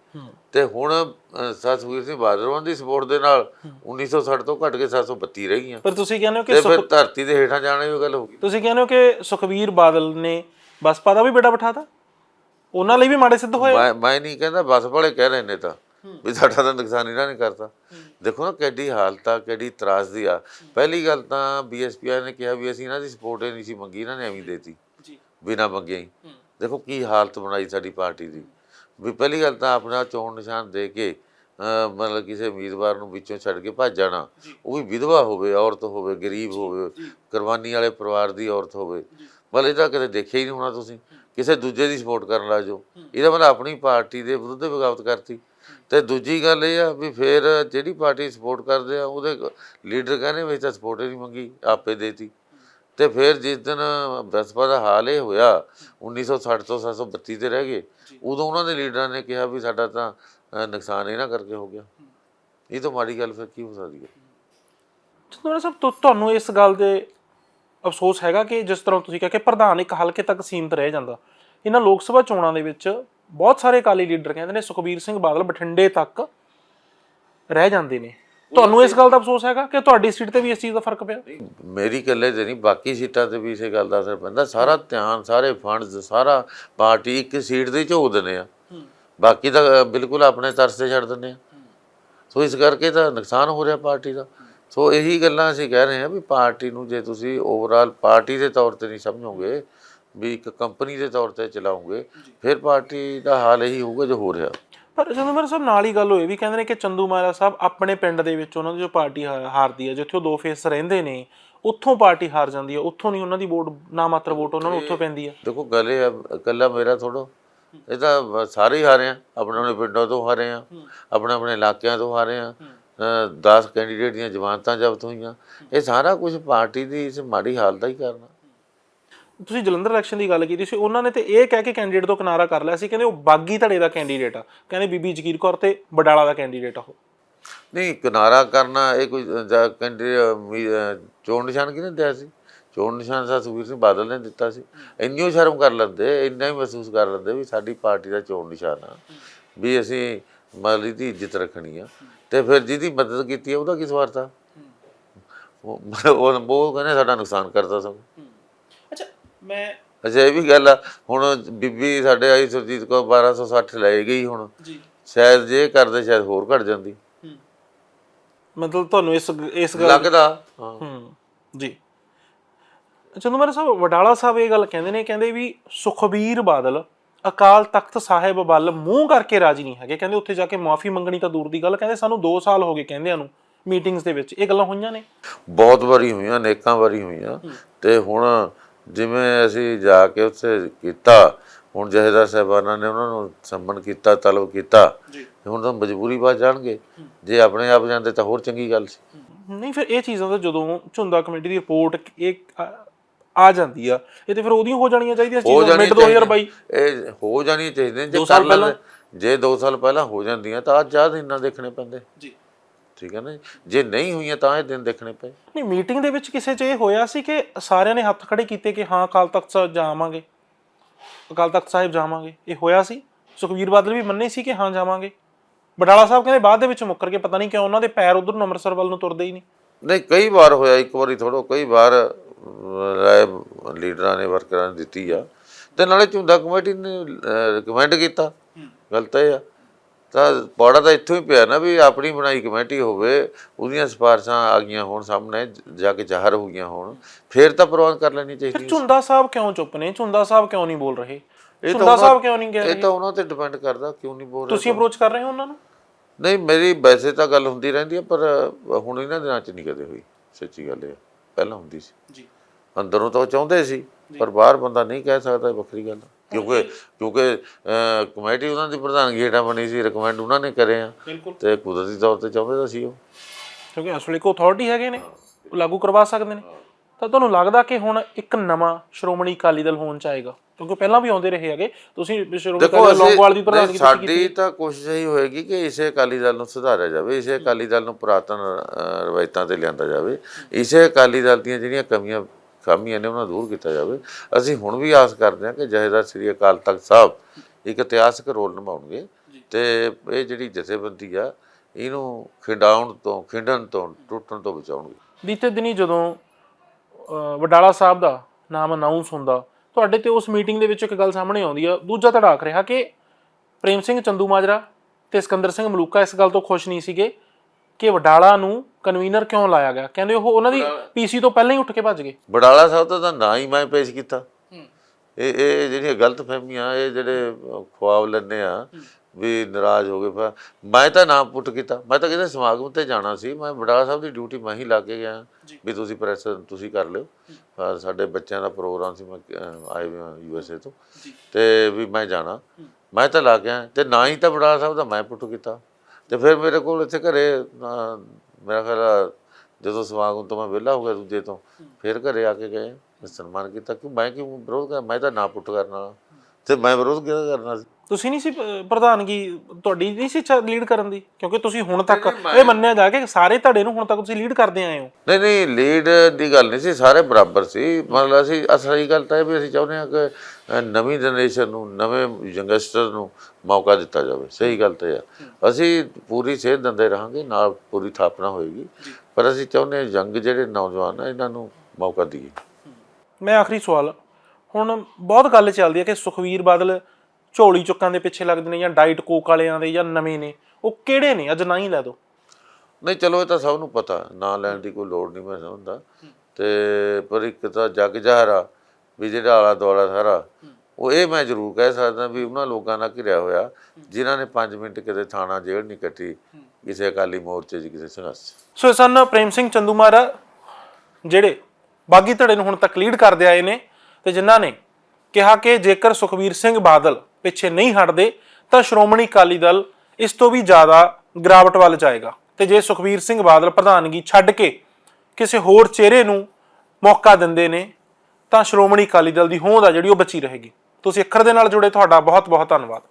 ਤੇ ਹੁਣ ਅ, ਸਤਿਵੀਰ ਸਿੰਘ ਬਾਦਲਵਾਨ ਦੀ ਸਪੋਰਟ ਦੇ ਨਾਲ 1960 ਤੋਂ ਘਟ ਕੇ 732 ਰਹਿ ਗਈਆਂ ਪਰ ਤੁਸੀਂ ਕਹਿੰਦੇ ਹੋ ਕਿ ਸੁਖ- ਧਰਤੀ ਦੇ ਹੇਠਾਂ ਜਾਣ ਓ ਗੱਲ ਹੋਗੀ ਤੁਸੀਂ ਕਹਿੰਦੇ ਹੋ ਕਿ ਸੁਖਬੀਰ ਬਾਦਲ ਨੇ ਬਸਪਾ ਦਾ ਵੀ ਬੇੜਾ ਬਿਠਾਤਾ? ਉਹਨਾਂ ਲਈ ਵੀ ਮਾੜੇ ਸਿੱਧ ਹੋਏ ਮੈਂ ਮੈਂ ਨਹੀਂ ਕਹਿੰਦਾ ਬਸ ਵਾਲੇ ਕਹਿ ਰਹੇ ਨੇ ਤਾਂ। ਵੀ ਸਾਡਾ ਤਾਂ ਨੁਕਸਾਨ ਇਹਨਾਂ ਨੇ ਕਰਤਾ ਦੇਖੋ ਨਾ ਕਿੱਡੀ ਹਾਲਤ ਆ ਕਿੱਡੀ ਤਰਾਸਦੀ ਆ। ਪਹਿਲੀ ਗੱਲ ਤਾਂ ਬੀਐਸਪੀ ਨੇ ਕਿਹਾ ਵੀ ਅਸੀਂ ਇਹਨਾਂ ਦੀ ਸਪੋਰਟ ਹੀ ਨਹੀਂ ਸੀ ਮੰਗੀ ਇਹਨਾਂ ਨੇ ਐਵੇਂ ਦੇਤੀ। ਜੀ। ਬਿਨਾਂ ਮੰਗੇ ਹੀ। ਦੇਖੋ ਕੀ ਹਾਲਤ ਬਣਾਈ ਸਾਡੀ ਪਾਰਟੀ ਦੀ। ਵੀ ਪਹਿਲੀ ਗੱਲ ਤਾਂ ਆਪਣਾ ਚੋਣ ਨਿਸ਼ਾਨ ਦੇ ਕੇ ਮਤਲਬ ਕਿਸੇ ਉਮੀਦਵਾਰ ਨੂੰ ਵਿੱਚੋਂ ਛੱਡ ਕੇ ਭੱਜ ਜਾਣਾ। ਉਹ ਵੀ ਵਿਧਵਾ ਹੋਵੇ ਔਰਤ ਹੋਵੇ ਗਰੀਬ ਹੋਵੇ ਕੁਰਬਾਨੀ ਵਾਲੇ ਪਰਿਵਾਰ ਦੀ ਔਰਤ ਹੋਵੇ। ਮਤਲਬ ਇਹਦਾ ਕਦੇ ਦੇਖਿਆ ਹੀ ਨਹੀਂ ਹੋਣਾ ਤੁਸੀਂ। ਕਿਸੇ ਦੂਜੇ ਦੀ ਸਪੋਰਟ ਕਰਨ ਲੱਗ ਜਾਓ। ਇਹਦਾ ਮਤਲਬ ਆਪਣੀ ਪਾਰਟੀ ਦੇ ਵਿਰੁੱਧ ਬਗਾਵਤ ਕਰਤੀ। ਤੇ ਦੂਜੀ ਗੱਲ ਇਹ ਆ ਵੀ ਫਿਰ ਜਿਹੜੀ ਪਾਰਟੀ ਸਪੋਰਟ ਕਰਦੇ ਆ ਉਹਦੇ ਲੀਡਰ ਕਹਿੰਦੇ ਵੀ ਤਾਂ ਸਪੋਰਟ ਨਹੀਂ ਮੰਗੀ ਆਪੇ ਦੇਤੀ। ਤੇ ਫਿਰ ਜਿਸ ਦਿਨ ਬਸਪਾ ਦਾ ਹਾਲ ਇਹ ਹੋਇਆ 1960 ਤੋਂ 732 ਤੇ ਰਹਿ ਗਏ ਉਦੋਂ ਉਹਨਾਂ ਦੇ ਲੀਡਰਾਂ ਨੇ ਕਿਹਾ ਵੀ ਸਾਡਾ ਤਾਂ ਨੁਕਸਾਨ ਇਹਨਾਂ ਕਰਕੇ ਹੋ ਗਿਆ। ਇਹ ਤਾਂ ਮਾੜੀ ਗੱਲ ਫਿਰ ਕੀ ਹੋ ਸਕਦੀ ਹੈ? ਚੰਦਮੇਰ ਸਾਹਿਬ ਤੁ- ਤੁਹਾਨੂੰ ਇਸ ਗੱਲ ਦੇ ਅਫਸੋਸ ਹੈਗਾ ਕਿ ਜਿਸ ਤਰ੍ਹਾਂ ਤੁਸੀਂ ਕਿਹਾ ਕਿ ਪ੍ਰਧਾਨ ਇੱਕ ਹਲਕੇ ਤੱਕ ਸੀਮਿਤ ਰਹਿ ਜਾਂਦਾ। ਇਹਨਾਂ ਲੋਕ ਸਭਾ ਚੋਣਾਂ ਦੇ ਵਿੱਚ ਬਹੁਤ ਸਾਰੇ ਅਕਾਲੀ ਲੀਡਰ ਕਹਿੰਦੇ ਨੇ ਸੁਖਬੀਰ ਸਿੰਘ ਬਾਦਲ ਬਠਿੰਡੇ ਤੱਕ ਰਹਿ ਜਾਂਦੇ ਨੇ। ਤੁਹਾਨੂੰ ਇਸ ਗੱਲ ਦਾ ਅਫਸੋਸ ਹੈਗਾ ਕਿ ਤੁਹਾਡੀ ਸੀਟ ਤੇ ਵੀ ਇਸ ਚੀਜ਼ ਦਾ ਫ਼ਰਕ ਪਿਆ? ਮੇਰੀ ਇਕੱਲੇ ਤੇ ਨਹੀਂ ਬਾਕੀ ਸੀਟਾਂ ਤੇ ਵੀ ਇਸੇ ਗੱਲ ਦਾ ਅਸਰ ਪੈਂਦਾ। ਸਾਰਾ ਧਿਆਨ ਸਾਰੇ ਫੰਡਸ ਸਾਰਾ ਪਾਰਟੀ ਇੱਕ ਸੀਟ ਦੇ ਝੋਕ ਦਿੰਦੇ ਆ। ਬਾਕੀ ਤਾਂ ਬਿਲਕੁਲ ਆਪਣੇ ਤਰਸ ਤੇ ਛੱਡ ਦਿੰਦੇ ਆ। ਸੋ ਇਸ ਕਰਕੇ ਤਾਂ ਨੁਕਸਾਨ ਹੋ ਰਿਹਾ ਪਾਰਟੀ ਦਾ। ਸੋ ਇਹੀ ਗੱਲਾਂ ਅਸੀਂ ਕਹਿ ਰਹੇ ਹਾਂ ਵੀ ਪਾਰਟੀ ਨੂੰ ਜੇ ਤੁਸੀਂ ਓਵਰਆਲ ਪਾਰਟੀ ਦੇ ਤੌਰ ਤੇ ਨਹੀਂ ਸਮਝੋਗੇ ਵੀ ਇੱਕ ਕੰਪਨੀ ਦੇ ਤੌਰ ਤੇ ਚਲਾਓਗੇ ਫਿਰ ਪਾਰਟੀ ਦਾ ਹਾਲ ਇਹੀ ਹੋਊਗਾ ਜੋ ਹੋ ਰਿਹਾ। ਪਰ ਜਦੋਂ ਮੇਰੇ ਸਾਹਿਬ ਨਾਲ ਹੀ ਗੱਲ ਹੋਏ ਵੀ ਕਹਿੰਦੇ ਨੇ ਕਿ ਚੰਦੂ ਮਾਰਾ ਸਾਹਿਬ ਆਪਣੇ ਪਿੰਡ ਦੇ ਵਿੱਚ ਉਹਨਾਂ ਦੀ ਜੋ ਪਾਰਟੀ ਹਾ- ਹਾਰਦੀ ਹੈ ਜਿੱਥੇ ਉਹ ਦੋ ਫੇਸ ਰਹਿੰਦੇ ਨੇ ਉੱਥੋਂ ਪਾਰਟੀ ਹਾਰ ਜਾਂਦੀ ਹੈ ਉੱਥੋਂ ਨਹੀਂ ਉਹਨਾਂ ਦੀ ਵੋਟ ਨਾ ਮਾਤਰ ਵੋਟ ਉਹਨਾਂ ਨੂੰ ਉੱਥੋਂ ਪੈਂਦੀ ਹੈ ਦੇਖੋ ਗੱਲ ਇਹ ਆ ਇਕੱਲਾ ਮੇਰਾ ਥੋੜੋ ਇਹ ਤਾਂ ਬ- ਸਾਰੇ ਹੀ ਹਾਰੇ ਆ ਆਪਣੇ ਆਪਣੇ ਪਿੰਡਾਂ ਤੋਂ ਹਾਰੇ ਆ ਆਪਣੇ ਆਪਣੇ ਇਲਾਕਿਆਂ ਤੋਂ ਹਾਰੇ ਆ 10 ਕੈਂਡੀਡੇਟ ਦੀਆਂ ਜ਼ਮਾਨਤਾਂ ਜ਼ਬਤ ਹੋਈਆਂ। ਇਹ ਸਾਰਾ ਕੁਝ ਪਾਰਟੀ ਦੀ ਇਸ ਮਾੜੀ ਹਾਲਤ ਦਾ ਹੀ ਕਰਨਾ ਤੁਸੀਂ ਜਲੰਧਰ ਇਲੈਕਸ਼ਨ ਦੀ ਗੱਲ ਕੀਤੀ ਸੀ, ਉਹਨਾਂ ਨੇ ਤੇ ਇਹ ਕਹਿ ਕੇ ਕੈਂਡੀਡੇਟ ਤੋਂ ਕਿਨਾਰਾ ਕਰ ਲਿਆ ਸੀ, ਕਹਿੰਦੇ ਉਹ ਬਾਗੀ ਧੜੇ ਦਾ ਕੈਂਡੀਡੇਟ ਆ। ਕਹਿੰਦੇ ਬੀਬੀ ਜਗੀਰ ਕੌਰ ਤੇ ਬਡਾਲਾ ਦਾ ਕੈਂਡੀਡੇਟ ਆ ਉਹ। ਨਹੀਂ, ਕਿਨਾਰਾ ਕਰਨਾ, ਇਹ ਕੋਈ ਕੈਂਡੀਡੇਟ ਚੋਣ ਨਿਸ਼ਾਨ ਕਿਹਨੇ ਦਿੱਤਾ ਸੀ? ਚੋਣ ਨਿਸ਼ਾਨ ਸਾ ਸੁਖਬੀਰ ਸਿੰਘ ਬਾਦਲ ਨੇ ਦਿੱਤਾ ਸੀ। ਇੰਨੀ ਸ਼ਰਮ ਕਰ ਲੈਂਦੇ, ਇੰਨਾ ਹੀ ਮਹਿਸੂਸ ਕਰ ਲੈਂਦੇ ਵੀ ਸਾਡੀ ਪਾਰਟੀ ਦਾ ਚੋਣ ਨਿਸ਼ਾਨ ਆ, ਵੀ ਅਸੀਂ ਮਾਲੀ ਦੀ ਇੱਜ਼ਤ ਰੱਖਣੀ ਆ। ਤੇ ਫਿਰ ਜਿਹਦੀ ਮਦਦ ਕੀਤੀ ਆ, ਉਹਦਾ ਕੀ ਸਵਾਰਥ ਆ? ਉਹ ਉਹ ਕਹਿੰਦੇ ਸਾਡਾ ਨੁਕਸਾਨ ਕਰਦਾ ਸਭ। ਮੈਂ ਅੱਛਾ ਇਹ ਵੀ ਗੱਲ ਆ। ਹੁਣ ਬੀਬੀ ਸਾਡੇ ਆਈ ਸੁਰਜੀਤ ਕੋ 1260 ਲੈ ਗਈ ਹੁਣ। ਜੀ। ਸ਼ਾਇਦ ਜੇ ਕਰਦੇ ਸ਼ਾਇਦ ਹੋਰ ਘਟ ਜਾਂਦੀ। ਮਤਲਬ ਤੁਹਾਨੂੰ ਇਸ ਇਸ ਗੱਲ ਲੱਗਦਾ। ਹਾਂ। ਹੂੰ ਜੀ। ਚੰਦੂਮਾਰਾ ਸਾਹਿਬ ਵਡਾਲਾ ਸਾਹਿਬ ਇਹ ਗੱਲ ਕਹਿੰਦੇ ਨੇ ਕਹਿੰਦੇ ਵੀ ਸੁਖਬੀਰ ਬਾਦਲ ਅਕਾਲ ਤਖਤ ਸਾਹਿਬ ਵੱਲ ਮੂੰਹ ਕਰਕੇ ਰਾਜੀ ਨਹੀਂ ਹੈਗੇ। ਕਹਿੰਦੇ ਉੱਥੇ ਜਾ ਕੇ ਮਾਫੀ ਮੰਗਣੀ ਤਾਂ ਦੂਰ ਦੀ ਗੱਲ ਕਹਿੰਦੇ ਸਾਨੂੰ 2 ਸਾਲ ਹੋ ਗਏ ਕਹਿੰਦਿਆਂ ਨੂੰ ਮੀਟਿੰਗਸ ਦੇ ਵਿੱਚ। ਇਹ ਗੱਲਾਂ ਹੋਈਆਂ ਨੇ? ਬਹੁਤ ਵਾਰੀ ਹੋਈਆਂ ਅਨੇਕਾਂ ਵਾਰੀ ਹੋਈਆਂ। ਤੇ ਹੁਣ ਜਿਵੇਂ ਅਸੀਂ ਜਾ ਕੇ ਉੱਥੇ ਕੀਤਾ ਹੁਣ ਜਹੇਦਾਰ ਸਾਹਿਬਾਨਾਂ ਨੇ ਉਹਨਾਂ ਨੂੰ ਸੰਮਨ ਕੀਤਾ ਤਲਬ ਕੀਤਾ ਜੀ। ਹੁਣ ਤਾਂ ਮਜਬੂਰੀ ਬਾਅਦ ਜਾਣਗੇ। ਜੇ ਆਪਣੇ ਆਪ ਜਾਂਦੇ ਤਾਂ ਹੋਰ ਚੰਗੀ ਗੱਲ ਸੀ। ਨਹੀਂ ਫਿਰ ਇਹ ਚੀਜ਼ਾਂ ਦਾ ਜਦੋਂ ਝੁੰਦਾ ਕਮੇਟੀ ਦੀ ਰਿਪੋਰਟ ਇਹ ਆ- ਆ ਜਾਂਦੀ ਆ ਇਹ ਤੇ ਫਿਰ ਉਹਦੀਆਂ ਹੋ ਜਾਣੀਆਂ ਚਾਹੀਦੀਆਂ ਚੀਜ਼ਾਂ ਮਿੰਟ 2022 ਇਹ ਹੋ ਜਾਣੀ ਚਾਹੀਦੀ ਜੇ ਦੋ ਸਾਲ ਕਰ ਲੈਂਦੇ ਜੇ 2 ਸਾਲ ਪਹਿਲਾਂ ਹੋ ਜਾਂਦੀਆਂ ਤਾਂ ਅੱਜ ਆਹ ਦਿਨਾਂ ਦੇਖਣੇ ਪੈਂਦੇ। ਜੀ। ਠੀਕ ਹੈ ਨਾ ਜੀ? ਨਹੀਂ ਹੋਈਆਂ ਤਾਂ ਇਹ ਦਿਨ ਦੇਖਣੇ ਪਏ। ਨਹੀਂ ਮੀਟਿੰਗ ਦੇ ਵਿੱਚ ਕਿਸੇ 'ਚ ਇਹ ਹੋਇਆ ਸੀ ਕਿ ਸਾਰਿਆਂ ਨੇ ਹੱਥ ਖੜੇ ਕੀਤੇ ਕਿ ਹਾਂ ਅਕਾਲ ਤਖਤ ਸਾਹਿਬ ਜਾਵਾਂਗੇ। ਅਕਾਲ ਤਖਤ ਸਾਹਿਬ ਜਾਵਾਂਗੇ। ਇਹ ਹੋਇਆ ਸੀ। ਸੁਖਵੀਰ ਬਾਦਲ ਵੀ ਮੰਨੇ ਸੀ ਕਿ ਹਾਂ ਜਾਵਾਂਗੇ। ਬਡਾਲਾ ਸਾਹਿਬ ਕਹਿੰਦੇ ਬਾਅਦ ਦੇ ਵਿੱਚ ਮੁੱਕਰ ਕੇ ਪਤਾ ਨਹੀਂ ਕਿਉਂ ਉਹਨਾਂ ਦੇ ਪੈਰ ਉਧਰ ਨੂੰ ਅੰਮ੍ਰਿਤਸਰ ਵੱਲ ਨੂੰ ਤੁਰਦੇ ਹੀ ਨਹੀਂ। ਨਹੀਂ ਕਈ ਵਾਰ ਹੋਇਆ ਇੱਕ ਵਾਰੀ ਥੋੜੋ ਕਈ ਵਾਰ ਰਾਏ ਲੀਡਰਾਂ ਨੇ ਵਰਕਰਾਂ ਨੇ ਦਿੱਤੀ ਆ। ਤੇ ਨਾਲੇ ਝੁੰਦਾ ਕਮੇਟੀ ਨੇ ਰਿਕਮੈਂਡ ਕੀਤਾ। ਗੱਲ ਤਾਂ ਇਹ ਆ। ਤਾਂ ਪੌੜਾ ਤਾਂ ਇੱਥੋਂ ਹੀ ਪਿਆ ਨਾ ਵੀ ਆਪਣੀ ਬਣਾਈ ਕਮੇਟੀ ਹੋਵੇ ਉਹਦੀਆਂ ਸਿਫਾਰਸ਼ਾਂ ਆ ਗਈਆਂ ਹੋਣ ਸਾਹਮਣੇ ਜਾ ਕੇ ਜ਼ਾਹਰ ਹੋ ਗਈਆਂ ਹੋਣ ਫਿਰ ਤਾਂ ਪ੍ਰਬੰਧ ਕਰ ਲੈਣੀ ਚਾਹੀਦੀ ਫਿਰ ਝੁੰਦਾ ਸਾਹਿਬ ਕਿਉਂ ਚੁੱਪ ਨੇ? ਝੁੰਦਾ ਸਾਹਿਬ ਕਿਉਂ ਨਹੀਂ ਬੋਲ ਰਹੇ? ਇਹ ਤਾਂ ਝੁੰਦਾ ਸਾਹਿਬ ਕਿਉਂ ਨਹੀਂ ਕਹਿ ਇਹ ਤਾਂ ਉਹਨਾਂ ਤੇ ਡਿਪੈਂਡ ਕਰਦਾ ਕਿਉਂ ਨਹੀਂ ਬੋਲ ਰਹੇ ਤੁਸੀਂ ਅਪਰੋਚ ਕਰ ਰਹੇ ਹੋ ਉਹਨਾਂ ਨੂੰ? ਨਹੀਂ ਮੇਰੀ ਵੈਸੇ ਤਾਂ ਗੱਲ ਹੁੰਦੀ ਰਹਿੰਦੀ ਹੈ ਪਰ ਹੁਣ ਇਹਨਾਂ ਦਿਨਾਂ 'ਚ ਨਹੀਂ ਕਦੇ ਹੋਈ ਸੱਚੀ ਗੱਲ ਇਹ। ਪਹਿਲਾਂ ਹੁੰਦੀ ਸੀ। ਜੀ। ਅੰਦਰੋਂ ਤਾਂ ਉਹ ਚਾਹੁੰਦੇ ਸੀ ਪਰ ਬਾਹਰ ਬੰਦਾ ਨਹੀਂ ਕਹਿ ਸਕਦਾ ਵੱਖਰੀ ਗੱਲ। ਕਿਉਂਕਿ ਕਿਉਂਕਿ ਅਹ, ਕਮੇਟੀ ਉਹਨਾਂ ਦੀ ਪ੍ਰਧਾਨਗੀ ਹੇਠਾਂ ਬਣੀ ਸੀ ਰეკਮੈਂਡ ਉਹਨਾਂ ਨੇ ਕਰੇ ਆ। ਬਿਲਕੁਲ। ਤੇ ਕੁਦਰਤੀ ਤੌਰ ਤੇ ਚਾਹੁੰਦੇ ਤਾਂ ਸੀ ਉਹ। ਕਿਉਂਕਿ ਇਸ ਵੇਲੇ ਕੋ ਅਥਾਰਟੀ ਹੈਗੇ ਨੇ ਉਹ ਲਾਗੂ ਕਰਵਾ ਸਕਦੇ ਨੇ। ਤਾਂ ਤੁਹਾਨੂੰ ਲੱਗਦਾ ਕਿ ਹੁਣ ਇੱਕ ਨਵਾਂ ਸ਼੍ਰੋਮਣੀ ਅਕਾਲੀ ਦਲ ਹੋਣ ਚਾਹੇਗਾ? ਕਿਉਂਕਿ ਪਹਿਲਾਂ ਵੀ ਆਉਂਦੇ ਰਹੇ ਹੈਗੇ ਤੁਸੀਂ ਸ਼੍ਰੋਮਣੀ ਅਕਾਲੀ ਦਲ ਲੌਂਗੋਵਾਲ ਦੀ ਪ੍ਰਧਾਨਗੀ ਤੁਸੀਂ ਕੀਤੀ ਸਾਡੀ ਤਾਂ ਕੋਸ਼ਿਸ਼ ਇਹੀ ਹੋਏਗੀ ਕਿ ਇਸੇ ਅਕਾਲੀ ਦਲ ਨੂੰ ਸੁਧਾਰਿਆ ਜਾਵੇ ਇਸੇ ਅਕਾਲੀ ਦਲ ਨੂੰ ਪੁਰਾਤਨ ਰਵਾਇਤਾਂ ਤੇ ਲਿਆਂਦਾ ਜਾਵੇ। ਇਸੇ ਅਕਾਲੀ ਦਲ ਦੀਆਂ ਜਿਹੜੀਆਂ ਕਮੀਆਂ ਖਾਮੀਆਂ ਨੇ ਉਹਨਾਂ ਦੂਰ ਕੀਤਾ ਜਾਵੇ। ਅਸੀਂ ਹੁਣ ਵੀ ਆਸ ਕਰਦੇ ਹਾਂ ਕਿ ਜਹੇਦਾਰ ਸ੍ਰੀ ਅਕਾਲ ਤਖਤ ਸਾਹਿਬ ਇੱਕ ਇਤਿਹਾਸਕ ਰੋਲ ਨਿਭਾਉਣਗੇ ਤੇ ਇਹ ਜਿਹੜੀ ਜਥੇਬੰਦੀ ਆ ਇਹਨੂੰ ਖਿੰਡਾਉਣ ਤੋਂ ਖਿੰਡਣ ਤੋਂ ਟੁੱਟਣ ਤੋਂ ਬਚਾਉਣਗੇ। ਬੀਤੇ ਦਿਨੀ ਜਦੋਂ ਵਡਾਲਾ ਸਾਹਿਬ ਦਾ ਨਾਮ ਅਨਾਉਂਸ ਹੁੰਦਾ ਤੁਹਾਡੇ ਤੇ ਉਸ ਮੀਟਿੰਗ ਦੇ ਵਿੱਚ ਇੱਕ ਗੱਲ ਸਾਹਮਣੇ ਆਉਂਦੀ ਆ ਦੂਜਾ ਧੜਾਕ ਰਿਹਾ ਕਿ ਪ੍ਰੇਮ ਸਿੰਘ ਚੰਦੂ ਮਾਜਰਾ ਤੇ ਸਿਕੰਦਰ ਸਿੰਘ ਮਲੂਕਾ ਇਸ ਗੱਲ ਤੋਂ ਖੁਸ਼ ਨਹੀਂ ਸੀਗੇ। ਕਿ ਵਡਾਲਾ ਨੂੰ ਕਨਵੀਨਰ ਕਿਉਂ ਲਾਇਆ ਗਿਆ? ਕਹਿੰਦੇ ਉਹ ਉਹਨਾਂ ਦੀ ਪੀਸੀ ਤੋਂ ਪਹਿਲਾਂ ਹੀ ਉੱਠ ਕੇ ਭੱਜ ਗਏ। ਬਡਾਲਾ ਸਾਹਿਬ ਦਾ ਤਾਂ ਨਾਂ ਹੀ ਮੈਂ ਪੇਸ਼ ਕੀਤਾ। ਇਹ ਇਹ ਜਿਹੜੀਆਂ ਗਲਤ ਫਹਿਮੀਆਂ ਇਹ ਜਿਹੜੇ ਖੁਆਬ ਲੈਂਦੇ ਆ ਵੀ ਨਾਰਾਜ਼ ਹੋ ਗਏ। ਫਿਰ ਮੈਂ ਤਾਂ ਨਾਮ ਪੁੱਟ ਕੀਤਾ। ਮੈਂ ਤਾਂ ਕਿਤੇ ਸਮਾਗਮ ਤੇ ਜਾਣਾ ਸੀ। ਮੈਂ ਬਡਾਲਾ ਸਾਹਿਬ ਦੀ ਡਿਊਟੀ ਮੈਂ ਹੀ ਲਾ ਕੇ ਗਿਆ। ਵੀ ਤੁਸੀਂ ਪ੍ਰੈਸ ਤੁਸੀਂ ਕਰ ਲਿਓ। ਸਾਡੇ ਬੱਚਿਆਂ ਦਾ ਪ੍ਰੋਗਰਾਮ ਸੀ। ਮੈਂ ਆਏ ਯੂ ਐਸ ਏ ਤੋਂ। ਤੇ ਵੀ ਮੈਂ ਜਾਣਾ। ਮੈਂ ਤਾਂ ਲਾ ਗਿਆ ਤੇ ਨਾ ਹੀ ਤਾਂ ਬਡਾਲਾ ਸਾਹਿਬ ਦਾ ਮੈਂ ਪੁੱਟ ਕੀਤਾ। ਤੇ ਫਿਰ ਮੇਰੇ ਕੋਲ ਇੱਥੇ ਘਰੇ ਮੇਰਾ ਖਿਆਲ ਜਦੋਂ ਸਮਾਗਮ ਤੋਂ ਮੈਂ ਵਿਹਲਾ ਹੋ ਗਿਆ ਦੂਜੇ ਤੋਂ ਫਿਰ ਘਰੇ ਆ ਕੇ ਗਏ ਸਨਮਾਨ ਕੀਤਾ ਕਿ ਮੈਂ ਕਿਉਂ ਵਿਰੋਧ ਕਰ? ਮੈਂ ਤਾਂ ਨਾ ਪੁੱਟ ਕਰਨਾ ਤੇ ਮੈਂ ਵਿਰੋਧ ਕਿਹਦਾ ਕਰਨਾ ਸੀ? ਤੁਸੀਂ ਨਹੀਂ ਸੀ ਪ- ਪ੍ਰਧਾਨਗੀ ਤੁਹਾਡੀ ਨਹੀਂ ਸੀ ਲੀਡ ਕਰਨ ਦੀ? ਕਿਉਂਕਿ ਤੁਸੀਂ ਹੁਣ ਤੱਕ ਇਹ ਮੰਨਿਆ ਜਾ ਕੇ ਸਾਰੇ ਧੜੇ ਨੂੰ ਹੁਣ ਤੱਕ ਤੁਸੀਂ ਲੀਡ ਕਰਦੇ ਆਏ ਹੋ। ਨਹੀਂ ਨਹੀਂ ਲੀਡ ਦੀ ਗੱਲ ਨਹੀਂ ਸੀ ਸਾਰੇ ਬਰਾਬਰ ਸੀ। ਮਤਲਬ ਅਸੀਂ ਅਸਲੀ ਗੱਲ ਤਾਂ ਇਹ ਵੀ ਅਸੀਂ ਚਾਹੁੰਦੇ ਹਾਂ ਕਿ ਨਵੀਂ ਜਨਰੇਸ਼ਨ ਨੂੰ ਨਵੇਂ ਯੰਗਸਟਰ ਨੂੰ ਮੌਕਾ ਦਿੱਤਾ ਜਾਵੇ। ਸਹੀ ਗੱਲ ਤੇ ਆ। ਅਸੀਂ ਪੂਰੀ ਸੇਧ ਦਿੰਦੇ ਰਹਾਂਗੇ ਨਾਲ ਪੂਰੀ ਥਾਪਣਾ ਹੋਏਗੀ। ਪਰ ਅਸੀਂ ਚਾਹੁੰਦੇ ਹਾਂ ਯੰਗ ਜਿਹੜੇ ਨੌਜਵਾਨ ਆ ਇਹਨਾਂ ਨੂੰ ਮੌਕਾ ਦਈਏ। ਮੈਂ ਆਖਰੀ ਸਵਾਲ ਹੁਣ ਬਹੁਤ ਗੱਲ ਚੱਲਦੀ ਹੈ ਕਿ ਸੁਖਵੀਰ ਬਾਦਲ ਝੋਲੀ ਚੁੱਕਾਂ ਦੇ ਪਿੱਛੇ ਲੱਗਦੇ ਨੇ ਜਾਂ ਡਾਈਟ ਕੋਕ ਵਾਲਿਆਂ ਦੇ ਜਾਂ ਨਵੇਂ ਨੇ ਉਹ ਕਿਹੜੇ ਨੇ? ਅੱਜ ਨਾ ਹੀ ਲੈ ਦੋ। ਨਹੀਂ ਚਲੋ ਇਹ ਤਾਂ ਸਭ ਨੂੰ ਪਤਾ ਨਾਂ ਲੈਣ ਦੀ ਕੋਈ ਲੋੜ ਨਹੀਂ ਮੈਂ ਸਮਝਦਾ। ਤੇ ਪਰ ਇੱਕ ਤਾਂ ਜੱਗ ਜਹਰਾ ਵੀ ਜਿਹੜਾ ਆਲਾ ਦੁਆਲਾ ਸਾਰਾ ਉਹ ਇਹ ਮੈਂ ਜ਼ਰੂਰ ਕਹਿ ਸਕਦਾ ਵੀ ਉਹਨਾਂ ਲੋਕਾਂ ਨਾਲ ਘਿਰਿਆ ਹੋਇਆ ਜਿਨ੍ਹਾਂ ਨੇ 5 ਮਿੰਟ ਕਿਤੇ ਥਾਣਾ ਜੇਲ੍ਹ ਨਹੀਂ ਕੱਟੀ ਕਿਸੇ ਅਕਾਲੀ ਮੋਰਚੇ 'ਚ ਕਿਸੇ ਸੰਘਰਸ਼ ਸੋ ਇਹ ਸਨ ਪ੍ਰੇਮ ਸਿੰਘ ਚੰਦੂਮਾਰਾ ਜਿਹੜੇ ਬਾਗੀ ਧੜੇ ਨੂੰ ਹੁਣ ਤੱਕ ਲੀਡ ਕਰਦੇ ਆਏ ਨੇ ਤੇ ਜਿਨ੍ਹਾਂ ਨੇ ਕਿਹਾ ਕਿ ਜੇਕਰ ਸੁਖਵੀਰ ਸਿੰਘ ਬਾਦਲ ਪਿੱਛੇ ਨਹੀਂ ਹਟਦੇ, ਤਾਂ ਸ਼੍ਰੋਮਣੀ ਅਕਾਲੀ ਦਲ ਇਸ ਤੋਂ ਵੀ ਜ਼ਿਆਦਾ ਗਿਰਾਵਟ ਵੱਲ ਜਾਏਗਾ। ਤੇ ਜੇ ਸੁਖਬੀਰ ਸਿੰਘ ਬਾਦਲ ਪ੍ਰਧਾਨਗੀ ਛੱਡ ਕੇ ਕਿਸੇ ਹੋਰ ਚਿਹਰੇ ਨੂੰ ਮੌਕਾ ਦਿੰਦੇ ਨੇ, ਤਾਂ ਸ਼੍ਰੋਮਣੀ ਅਕਾਲੀ ਦਲ ਦੀ ਹੋਂਦ ਆ ਜਿਹੜੀ ਉਹ ਬਚੀ ਰਹੇਗੀ। ਤੁਸੀਂ ਅੱਖਰ ਦੇ ਨਾਲ ਜੁੜੇ, ਤੁਹਾਡਾ ਬਹੁਤ ਬਹੁਤ ਧੰਨਵਾਦ।